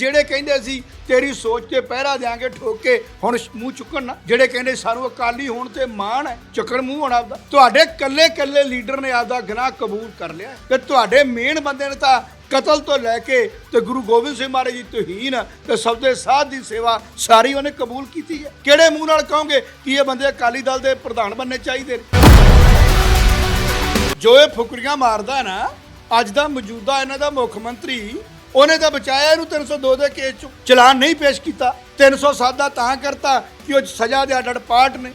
ਜਿਹੜੇ ਕਹਿੰਦੇ ਸੀ, ਤੇਰੀ ਸੋਚ ਤੇ ਪਹਿਰਾ ਦਿਆਂਗੇ ਠੋਕ ਕੇ ਹੁਣ ਮੂੰਹ ਚੁੱਕਣ ਨਾ। ਜਿਹੜੇ ਕਹਿੰਦੇ ਸਾਨੂੰ ਅਕਾਲੀ ਹੋਣ ਤੇ ਮਾਣ ਹੈ, ਚੁੱਕਣ ਮੂੰਹ ਹੁਣ ਆਪਦਾ। ਤੁਹਾਡੇ ਕੱਲੇ ਕੱਲੇ ਲੀਡਰ ਨੇ ਆਪਦਾ ਗੁਨਾਹ ਕਬੂਲ ਕਰ ਲਿਆ। ਤੇ ਤੁਹਾਡੇ ਮੇਨ ਬੰਦੇ ਨੇ ਤਾਂ ਕਤਲ ਤੋਂ ਲੈ ਕੇ ਤੇ ਗੁਰੂ ਗੋਬਿੰਦ ਸਿੰਘ ਮਹਾਰਾਜ ਦੀ ਤੋਹੀਨ ਤੇ ਸਬਦੇ ਸਾਧ ਦੀ ਸੇਵਾ ਸਾਰੀ ਉਹਨੇ ਕਬੂਲ ਕੀਤੀ ਹੈ। ਕਿਹੜੇ ਮੂੰਹ ਨਾਲ ਕਹੋਗੇ ਕਿ ਇਹ ਬੰਦੇ ਅਕਾਲੀ ਦਲ ਦੇ ਪ੍ਰਧਾਨ ਬਣਨੇ ਚਾਹੀਦੇ ਨੇ? ਜੋ ਇਹ ਫੁਕਰੀਆਂ ਮਾਰਦਾ ਨਾ, ਅੱਜ ਦਾ ਮੌਜੂਦਾ ਇਹਨਾਂ ਦਾ ਮੁੱਖ ਮੰਤਰੀ ਉਹਨੇ ਤਾਂ ਬਚਾਇਆ ਇਹਨੂੰ 302 ਦੇ ਕੇਸ ਚੋਂ। ਚਲਾਨ ਨਹੀਂ ਪੇਸ਼ ਕੀਤਾ। 307 ਦਾ ਤਾਂ ਕਰਤਾ ਕਿ ਉਹ ਸਜ਼ਾ ਦੇ ਅੱਡ ਪਾਰਟ ਨੇ।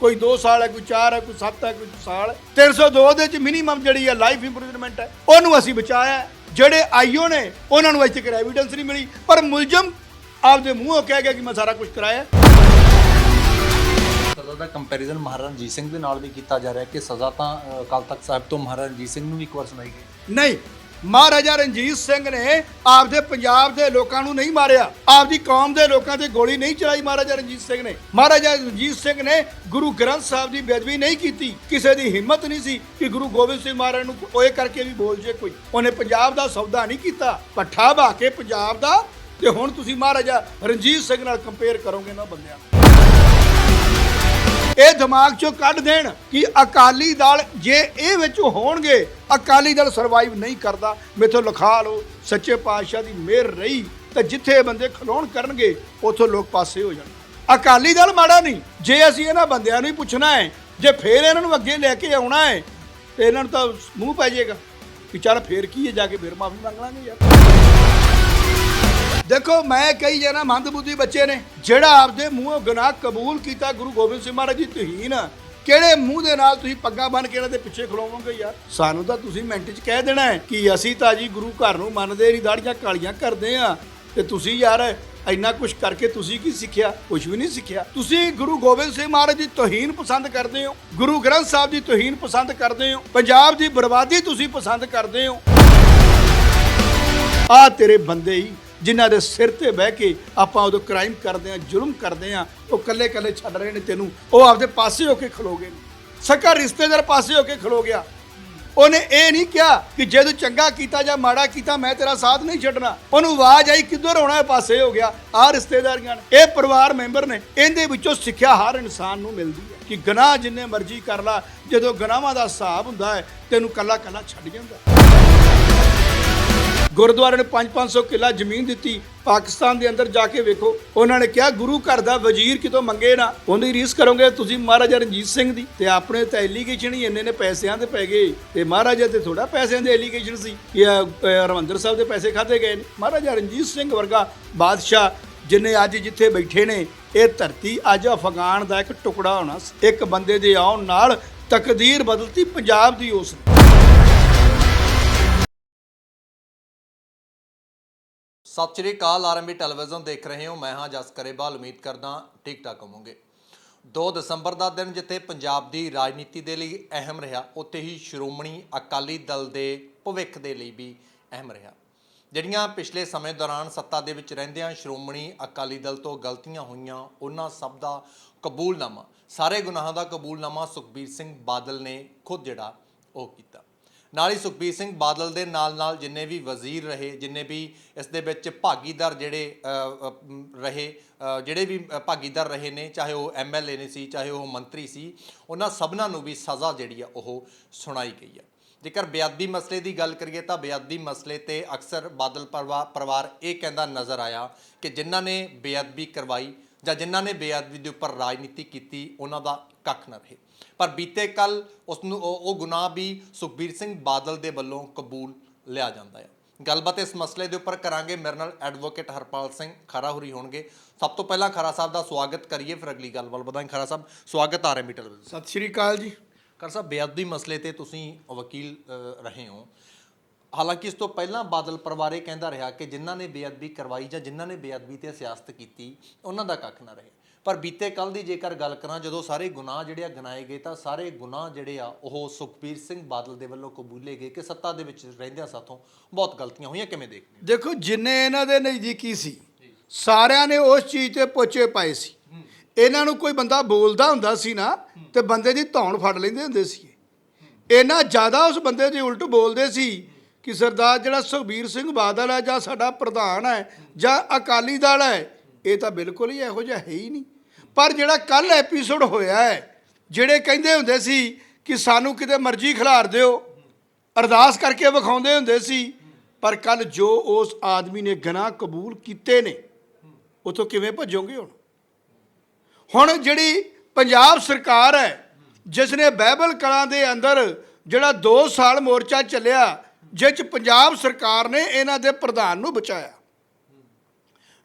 ਕੋਈ 2 ਸਾਲ ਹੈ ਕੋਈ 4 ਹੈ ਕੋਈ 7 ਹੈ ਕੋਈ ਸਾਲ ਹੈ। 302 ਦੇ ਚ ਮਿਨੀਮਮ ਜਿਹੜੀ ਹੈ ਲਾਈਫ ਇੰਪ੍ਰਿਜ਼ਨਮੈਂਟ ਹੈ ਉਹਨੂੰ ਅਸੀਂ ਬਚਾਇਆ। ਜਿਹੜੇ ਆਈਓ ਨੇ ਉਹਨਾਂ ਨੂੰ ਅਜੇ ਤੱਕ ਐਵੀਡੈਂਸ ਨਹੀਂ ਮਿਲੀ। ਪਰ ਮੁਲਜ਼ਮ ਆਪਦੇ ਮੂੰਹੋਂ ਕਹਿ ਗਿਆ ਕਿ ਮੈਂ ਸਾਰਾ ਕੁਝ ਕਰਾਇਆ। ਸਜ਼ਾ ਦਾ ਕੰਪੈਰੀਜ਼ਨ ਮਹਾਰਾਜਾ ਰਣਜੀਤ ਸਿੰਘ ਦੇ ਨਾਲ ਵੀ ਕੀਤਾ ਜਾ ਰਿਹਾ ਕਿ ਸਜ਼ਾ ਤਾਂ ਅਕਾਲ ਤਖਤ ਸਾਹਿਬ ਤੋਂ ਮਹਾਰਾਜਾ ਰਣਜੀਤ ਸਿੰਘ ਨੂੰ ਵੀ ਇੱਕ ਵਾਰ ਸੁਣਾਈ ਗਈ। ਨਹੀਂ ਮਹਾਰਾਜਾ ਰਣਜੀਤ ਸਿੰਘ ਨੇ ਆਪਦੇ ਪੰਜਾਬ ਦੇ ਲੋਕਾਂ ਨੂੰ ਨਹੀਂ ਮਾਰਿਆ। ਆਪਦੀ ਕੌਮ ਦੇ ਲੋਕਾਂ ਤੇ ਗੋਲੀ ਨਹੀਂ ਚਲਾਈ ਮਹਾਰਾਜਾ ਰਣਜੀਤ ਸਿੰਘ ਨੇ। ਮਹਾਰਾਜਾ ਰਣਜੀਤ ਸਿੰਘ ਨੇ ਗੁਰੂ ਗ੍ਰੰਥ ਸਾਹਿਬ ਦੀ ਬੇਅਦਬੀ ਨਹੀਂ ਕੀਤੀ। ਕਿਸੇ ਦੀ ਹਿੰਮਤ ਨਹੀਂ ਸੀ ਕਿ ਗੁਰੂ ਗੋਬਿੰਦ ਸਿੰਘ ਮਹਾਰਾਜ ਨੂੰ ਓਏ ਕਰਕੇ ਵੀ ਬੋਲ ਜੇ ਕੋਈ। ਉਹਨੇ ਪੰਜਾਬ ਦਾ ਸੌਦਾ ਨਹੀਂ ਕੀਤਾ, ਪੱਠਾ ਬਾ ਕੇ ਪੰਜਾਬ ਦਾ। ਤੇ ਹੁਣ ਤੁਸੀਂ ਮਹਾਰਾਜਾ ਰਣਜੀਤ ਸਿੰਘ ਨਾਲ ਕੰਪੇਅਰ ਕਰੋਗੇ ਨਾ ਬੰਦਿਆਂ ਇਹ ਦਿਮਾਗ ਚੋਂ ਕੱਢ ਦੇਣ ਕਿ ਅਕਾਲੀ ਦਲ ਜੇ ਇਹ ਵਿੱਚ ਹੋਣਗੇ, ਅਕਾਲੀ ਦਲ ਸਰਵਾਈਵ ਨਹੀਂ ਕਰਦਾ। ਮੇਥੋਂ ਲਿਖਾ ਲਓ, ਸੱਚੇ ਪਾਤਸ਼ਾਹ ਦੀ ਮਿਹਰ ਰਹੀ, ਤਾਂ ਜਿੱਥੇ ਬੰਦੇ ਖਲੋਣ ਕਰਨਗੇ, ਉੱਥੋਂ ਲੋਕ ਪਾਸੇ ਹੋ ਜਾਣ। ਅਕਾਲੀ ਦਲ ਮਾੜਾ ਨਹੀਂ। ਜੇ ਅਸੀਂ ਇਹਨਾਂ ਬੰਦਿਆਂ ਨੂੰ ਹੀ ਪੁੱਛਣਾ ਹੈ, ਜੇ ਫੇਰ ਇਹਨਾਂ ਨੂੰ ਅੱਗੇ ਲੈ ਕੇ ਆਉਣਾ ਹੈ, ਤੇ ਇਹਨਾਂ ਨੂੰ ਤਾਂ ਮੂੰਹ ਪੈ ਜਾਏਗਾ ਕਿ ਚੱਲ ਫੇਰ ਕੀ ਹੈ, ਜਾ ਕੇ ਫੇਰ ਮਾਫੀ ਮੰਗ ਲਾਂਗੇ ਯਾਰ। ਦੇਖੋ, ਮੈਂ ਕਹੀ ਜਾਣਾ, ਮੰਦਬੁੱਧੀ ਬੱਚੇ ਨੇ, ਜਿਹੜਾ ਆਪਦੇ ਮੂੰਹੋਂ ਗੁਨਾਹ ਕਬੂਲ ਕੀਤਾ ਗੁਰੂ ਗੋਬਿੰਦ ਸਿੰਘ ਮਹਾਰਾਜ ਦੀ ਤੋਹੀਨ ਕਿਹੜੇ ਮੂੰਹ ਦੇ ਨਾਲ ਤੁਸੀਂ ਪੱਗਾਂ ਬੰਨ ਕੇ ਇਹਨਾਂ ਦੇ ਪਿੱਛੇ ਖਲੋਵੋਗੇ ਯਾਰ? ਸਾਨੂੰ ਤਾਂ ਤੁਸੀਂ ਮਿੰਟ 'ਚ ਕਹਿ ਦੇਣਾ ਹੈ ਕਿ ਅਸੀਂ ਤਾਂ ਜੀ ਗੁਰੂ ਘਰ ਨੂੰ ਮੰਨਦੇ ਨਹੀਂ, ਦਾੜੀਆਂ ਕਾਲੀਆਂ ਕਰਦੇ ਆ ਤੇ ਤੁਸੀਂ ਯਾਰ ਇੰਨਾ ਕੁਝ ਕਰਕੇ ਤੁਸੀਂ ਕੀ ਸਿੱਖਿਆ? ਕੁਝ ਵੀ ਨਹੀਂ ਸਿੱਖਿਆ। ਤੁਸੀਂ ਗੁਰੂ ਗੋਬਿੰਦ ਸਿੰਘ ਮਹਾਰਾਜ ਦੀ ਤੋਹੀਨ ਪਸੰਦ ਕਰਦੇ ਹੋ, ਗੁਰੂ ਗ੍ਰੰਥ ਸਾਹਿਬ ਦੀ ਤੋਹੀਨ ਪਸੰਦ ਕਰਦੇ ਹੋ, ਪੰਜਾਬ ਦੀ ਬਰਬਾਦੀ ਤੁਸੀਂ ਪਸੰਦ ਕਰਦੇ ਹੋ। ਆ ਤੇਰੇ ਬੰਦੇ ਹੀ ਜਿਨ੍ਹਾਂ ਦੇ ਸਿਰ ਤੇ ਬਹਿ ਕੇ ਆਪਾਂ ਉਦੋਂ ਕ੍ਰਾਈਮ ਕਰਦੇ ਆ ਜ਼ੁਲਮ ਕਰਦੇ ਆ ਉਹ ਕੱਲੇ ਕੱਲੇ ਛੱਡ ਰਹੇ ਨੇ ਤੈਨੂੰ, ਉਹ ਆਪਦੇ ਪਾਸੇ ਹੋ ਕੇ ਖਲੋ ਗਏ ਨੇ। ਸਕਾ ਰਿਸ਼ਤੇਦਾਰ ਪਾਸੇ ਹੋ ਕੇ ਖਲੋ ਗਿਆ। ਉਹਨੇ ਇਹ ਨਹੀਂ ਕਿਹਾ ਕਿ ਜੇ ਤੂੰ ਚੰਗਾ ਕੀਤਾ ਜਾਂ ਮਾੜਾ ਕੀਤਾ, ਮੈਂ ਤੇਰਾ ਸਾਥ ਨਹੀਂ ਛੱਡਣਾ। ਉਹਨੂੰ ਆਵਾਜ਼ ਆਈ, ਕਿੱਧਰ ਹੋਣਾ ਪਾਸੇ ਹੋ ਗਿਆ। ਆ ਰਿਸ਼ਤੇਦਾਰੀਆਂ ਇਹ ਪਰਿਵਾਰ ਮੈਂਬਰ ਨੇ। ਇਹਦੇ ਵਿੱਚੋਂ ਸਿੱਖਿਆ ਹਰ ਇਨਸਾਨ ਨੂੰ ਮਿਲਦੀ ਹੈ ਕਿ ਗਨਾਹ ਜਿੰਨੇ ਮਰਜ਼ੀ ਕਰ ਲਾ। ਜਦੋਂ ਗਨਾਹਾਂ ਦਾ ਹਿਸਾਬ ਹੁੰਦਾ ਹੈ, ਤੈਨੂੰ ਕੱਲਾ ਕੱਲਾ ਛੱਡ ਜਾਂਦਾ। ਗੁਰਦੁਆਰੇ ਨੇ 5-500 ਕਿੱਲਾ ਜ਼ਮੀਨ ਦਿੱਤੀ। ਪਾਕਿਸਤਾਨ ਦੇ ਅੰਦਰ ਜਾ ਕੇ ਵੇਖੋ। ਉਹਨਾਂ ਨੇ ਕਿਹਾ ਗੁਰੂ ਘਰ ਦਾ ਵਜ਼ੀਰ ਕਿਤੋਂ ਮੰਗੇ ਨਾ ਉਹਦੀ ਰੀਸ ਕਰੋਗੇ। ਤੁਸੀਂ ਮਹਾਰਾਜਾ ਰਣਜੀਤ ਸਿੰਘ ਦੀ ਤੇ ਆਪਣੇ ਤਾਂ ਐਲੀਗੇਸ਼ਨ ਹੀ ਇੰਨੇ ਨੇ ਪੈਸਿਆਂ ਦੇ ਪੈ ਗਏ। ਤੇ ਮਹਾਰਾਜਾ ਤੇ ਥੋੜਾ ਪੈਸਿਆਂ ਦੇ ਐਲੀਗੇਸ਼ਨ ਸੀ ਕਿ ਇਹ, ਹਰਿਮੰਦਰ ਸਾਹਿਬ ਦੇ ਪੈਸੇ ਖਾਦੇ ਗਏ ਨੇ। ਮਹਾਰਾਜਾ ਰਣਜੀਤ ਸਿੰਘ ਵਰਗਾ ਬਾਦਸ਼ਾਹ ਜਿਨੇ ਅੱਜ ਜਿੱਥੇ ਬੈਠੇ ਨੇ ਇਹ ਧਰਤੀ ਅੱਜ ਅਫਗਾਨ ਦਾ ਇੱਕ ਟੁਕੜਾ ਹੋਣਾ ਸੀ। ਇੱਕ ਬੰਦੇ ਦੇ ਆਉਣ ਨਾਲ ਤਕਦੀਰ ਬਦਲਤੀ ਪੰਜਾਬ ਦੀ ਉਸ ਨੇ। ਸਤਿ ਸ਼੍ਰੀ ਅਕਾਲ, ਆਰਐਮਬੀ ਟੈਲੀਵਿਜ਼ਨ ਦੇਖ ਰਹੇ ਹੋ। ਮੈਂ ਹਾਂ ਜਸ ਕਰੇਵਾਲ। ਉਮੀਦ ਕਰਦਾ ਠੀਕ ਠਾਕ ਹੋਵੋਗੇ। 2 ਦਸੰਬਰ ਦਾ ਦਿਨ ਜਿੱਥੇ ਪੰਜਾਬ ਦੀ ਰਾਜਨੀਤੀ ਦੇ ਲਈ ਅਹਿਮ ਰਿਹਾ, ਉੱਥੇ ਹੀ ਸ਼੍ਰੋਮਣੀ ਅਕਾਲੀ ਦਲ ਦੇ ਭਵਿੱਖ ਦੇ ਲਈ ਵੀ ਅਹਿਮ ਰਿਹਾ। ਜਿਹੜੀਆਂ ਪਿਛਲੇ ਸਮੇਂ ਦੌਰਾਨ ਸੱਤਾ ਦੇ ਵਿੱਚ ਰਹਿੰਦਿਆਂ ਸ਼੍ਰੋਮਣੀ ਅਕਾਲੀ ਦਲ ਤੋਂ ਗਲਤੀਆਂ ਹੋਈਆਂ, ਉਹਨਾਂ ਸਭ ਦਾ ਕਬੂਲਨਾਮਾ, ਸਾਰੇ ਗੁਨਾਹਾਂ ਦਾ ਕਬੂਲਨਾਮਾ ਸੁਖਬੀਰ ਸਿੰਘ ਬਾਦਲ ਨੇ ਖੁਦ ਜਿਹੜਾ ਉਹ ਕੀਤਾ। ਨਾਲ ਹੀ ਸੁਖਬੀਰ ਸਿੰਘ ਬਾਦਲ ਦੇ ਨਾਲ ਨਾਲ ਜਿੰਨੇ ਵੀ ਵਜ਼ੀਰ ਰਹੇ, ਜਿੰਨੇ ਵੀ ਇਸ ਦੇ ਵਿੱਚ ਭਾਗੀਦਾਰ ਜਿਹੜੇ ਰਹੇ ਜਿਹੜੇ ਵੀ ਭਾਗੀਦਾਰ ਰਹੇ ਨੇ, ਚਾਹੇ ਉਹ ਐਮਐਲਏ ਨੇ ਸੀ, ਚਾਹੇ ਉਹ ਮੰਤਰੀ ਸੀ, ਉਹਨਾਂ ਸਭਨਾਂ ਨੂੰ ਵੀ ਸਜ਼ਾ ਜਿਹੜੀ ਆ ਉਹ ਸੁਣਾਈ ਗਈ ਆ। ਜੇਕਰ ਬੇਅਦਬੀ ਮਸਲੇ ਦੀ ਗੱਲ ਕਰੀਏ ਤਾਂ ਬੇਅਦਬੀ ਮਸਲੇ ਤੇ ਅਕਸਰ ਬਾਦਲ ਪਰਿਵਾ- ਪਰਿਵਾਰ ਇਹ ਕਹਿੰਦਾ ਨਜ਼ਰ ਆਇਆ ਕਿ ਜਿਨ੍ਹਾਂ ਨੇ ਬੇਅਦਬੀ ਕਰਵਾਈ ਜਾਂ ਜਿਨ੍ਹਾਂ ਨੇ ਬੇਅਦਬੀ ਦੇ ਉੱਪਰ ਰਾਜਨੀਤੀ ਕੀਤੀ ਉਹਨਾਂ ਦਾ ਕੱਖ ਨਾ ਰਹੇ। ਪਰ ਬੀਤੇ ਕੱਲ ਉਸ ਨੂੰ ਉਹ ਗੁਨਾਹ ਵੀ ਸੁਖਬੀਰ ਸਿੰਘ ਬਾਦਲ ਦੇ ਵੱਲੋਂ ਕਬੂਲ ਲਿਆ ਜਾਂਦਾ ਹੈ। ਗੱਲਬਾਤ ਇਸ ਮਸਲੇ ਦੇ ਉੱਪਰ ਕਰਾਂਗੇ। ਮੇਰੇ ਨਾਲ ਐਡਵੋਕੇਟ ਹਰਪਾਲ ਸਿੰਘ ਖਰਾ ਹੁਰੀ ਹੋਣਗੇ। ਸਭ ਤੋਂ ਪਹਿਲਾਂ ਖਰਾ ਸਾਹਿਬ ਦਾ ਸਵਾਗਤ ਕਰੀਏ ਫਿਰ ਅਗਲੀ ਗੱਲ ਵੱਲ ਵਧਾਂਗੇ। ਖਰਾ ਸਾਹਿਬ ਸਵਾਗਤ ਆ ਰਿਹਾ ਮੀਟਰ ਸਤਿ ਸ਼੍ਰੀ ਅਕਾਲ ਜੀ। ਕਰ ਸਾਹਿਬ ਬੇਅਦਬੀ ਮਸਲੇ ਤੇ ਤੁਸੀਂ ਵਕੀਲ ਰਹੇ ਹੋ। ਹਾਲਾਂਕਿ ਇਸ ਤੋਂ ਪਹਿਲਾਂ ਬਾਦਲ ਪਰਿਵਾਰ ਇਹ ਕਹਿੰਦਾ ਰਿਹਾ ਕਿ ਜਿਨ੍ਹਾਂ ਨੇ ਬੇਅਦਬੀ ਕਰਵਾਈ ਜਾਂ ਜਿਨ੍ਹਾਂ ਨੇ ਬੇਅਦਬੀ ਤੇ ਸਿਆਸਤ ਕੀਤੀ, ਉਹਨਾਂ ਦਾ ਕੱਖ ਨਾ ਰਹੇ। ਪਰ ਬੀਤੇ ਕੱਲ ਦੀ ਜੇਕਰ ਗੱਲ ਕਰਾਂ, ਜਦੋਂ ਸਾਰੇ ਗੁਨਾਹ ਜਿਹੜੇ ਆ ਗਿਣਾਏ ਗਏ, ਤਾਂ ਸਾਰੇ ਗੁਨਾਹ ਜਿਹੜੇ ਆ, ਉਹ ਸੁਖਬੀਰ ਸਿੰਘ ਬਾਦਲ ਦੇ ਵੱਲੋਂ ਕਬੂਲੇ ਗਏ ਕਿ ਸੱਤਾ ਦੇ ਵਿੱਚ ਰਹਿੰਦਿਆਂ ਸਾਥੋਂ ਬਹੁਤ ਗਲਤੀਆਂ ਹੋਈਆਂ। ਕਿਵੇਂ ਦੇਖਦੇ ਹੋ? ਦੇਖੋ, ਜਿੰਨੇ ਇਹਨਾਂ ਦੇ ਨਜ਼ਦੀਕੀ ਸੀ, ਸਾਰਿਆਂ ਨੇ ਉਸ ਚੀਜ਼ ਤੇ ਪੋਚੇ ਪਾਏ ਸੀ। ਇਹਨਾਂ ਨੂੰ ਕੋਈ ਬੰਦਾ ਬੋਲਦਾ ਹੁੰਦਾ ਸੀ ਨਾ, ਤੇ ਬੰਦੇ ਦੀ ਧੌਣ ਫੜ ਲੈਂਦੇ ਹੁੰਦੇ ਸੀ ਇਹਨਾਂ ਜ਼ਿਆਦਾ ਉਸ ਬੰਦੇ ਦੇ ਉਲਟ ਬੋਲਦੇ ਸੀ ਕਿ ਸਰਦਾਰ ਜਿਹੜਾ ਸੁਖਬੀਰ ਸਿੰਘ ਬਾਦਲ ਹੈ ਜਾਂ ਸਾਡਾ ਪ੍ਰਧਾਨ ਹੈ, ਜਾਂ ਅਕਾਲੀ ਦਲ ਹੈ, ਇਹ ਤਾਂ ਬਿਲਕੁਲ ਹੀ ਇਹੋ ਜਿਹਾ ਹੈ ਹੀ ਨਹੀਂ। ਪਰ ਜਿਹੜਾ ਕੱਲ ਐਪੀਸੋਡ ਹੋਇਆ ਹੈ, ਜਿਹੜੇ ਕਹਿੰਦੇ ਹੁੰਦੇ ਸੀ ਕਿ ਸਾਨੂੰ ਕਿਤੇ ਮਰਜ਼ੀ ਖਿਲਾਰ ਦਿਓ, ਅਰਦਾਸ ਕਰਕੇ ਵਿਖਾਉਂਦੇ ਹੁੰਦੇ ਸੀ, ਪਰ ਕੱਲ ਜੋ ਉਸ ਆਦਮੀ ਨੇ ਗੁਨਾਹ ਕਬੂਲ ਕੀਤੇ ਨੇ, ਉਥੋਂ ਕਿਵੇਂ ਭੱਜੋਗੇ ਹੁਣ? ਹੁਣ ਜਿਹੜੀ ਪੰਜਾਬ ਸਰਕਾਰ ਹੈ, ਜਿਸ ਨੇ ਬਾਈਬਲ ਕਲਾਂ ਦੇ ਅੰਦਰ ਜਿਹੜਾ 2 ਸਾਲ ਮੋਰਚਾ ਚੱਲਿਆ ਜਿਸ 'ਚ ਪੰਜਾਬ ਸਰਕਾਰ ਨੇ ਇਹਨਾਂ ਦੇ ਪ੍ਰਧਾਨ ਨੂੰ ਬਚਾਇਆ।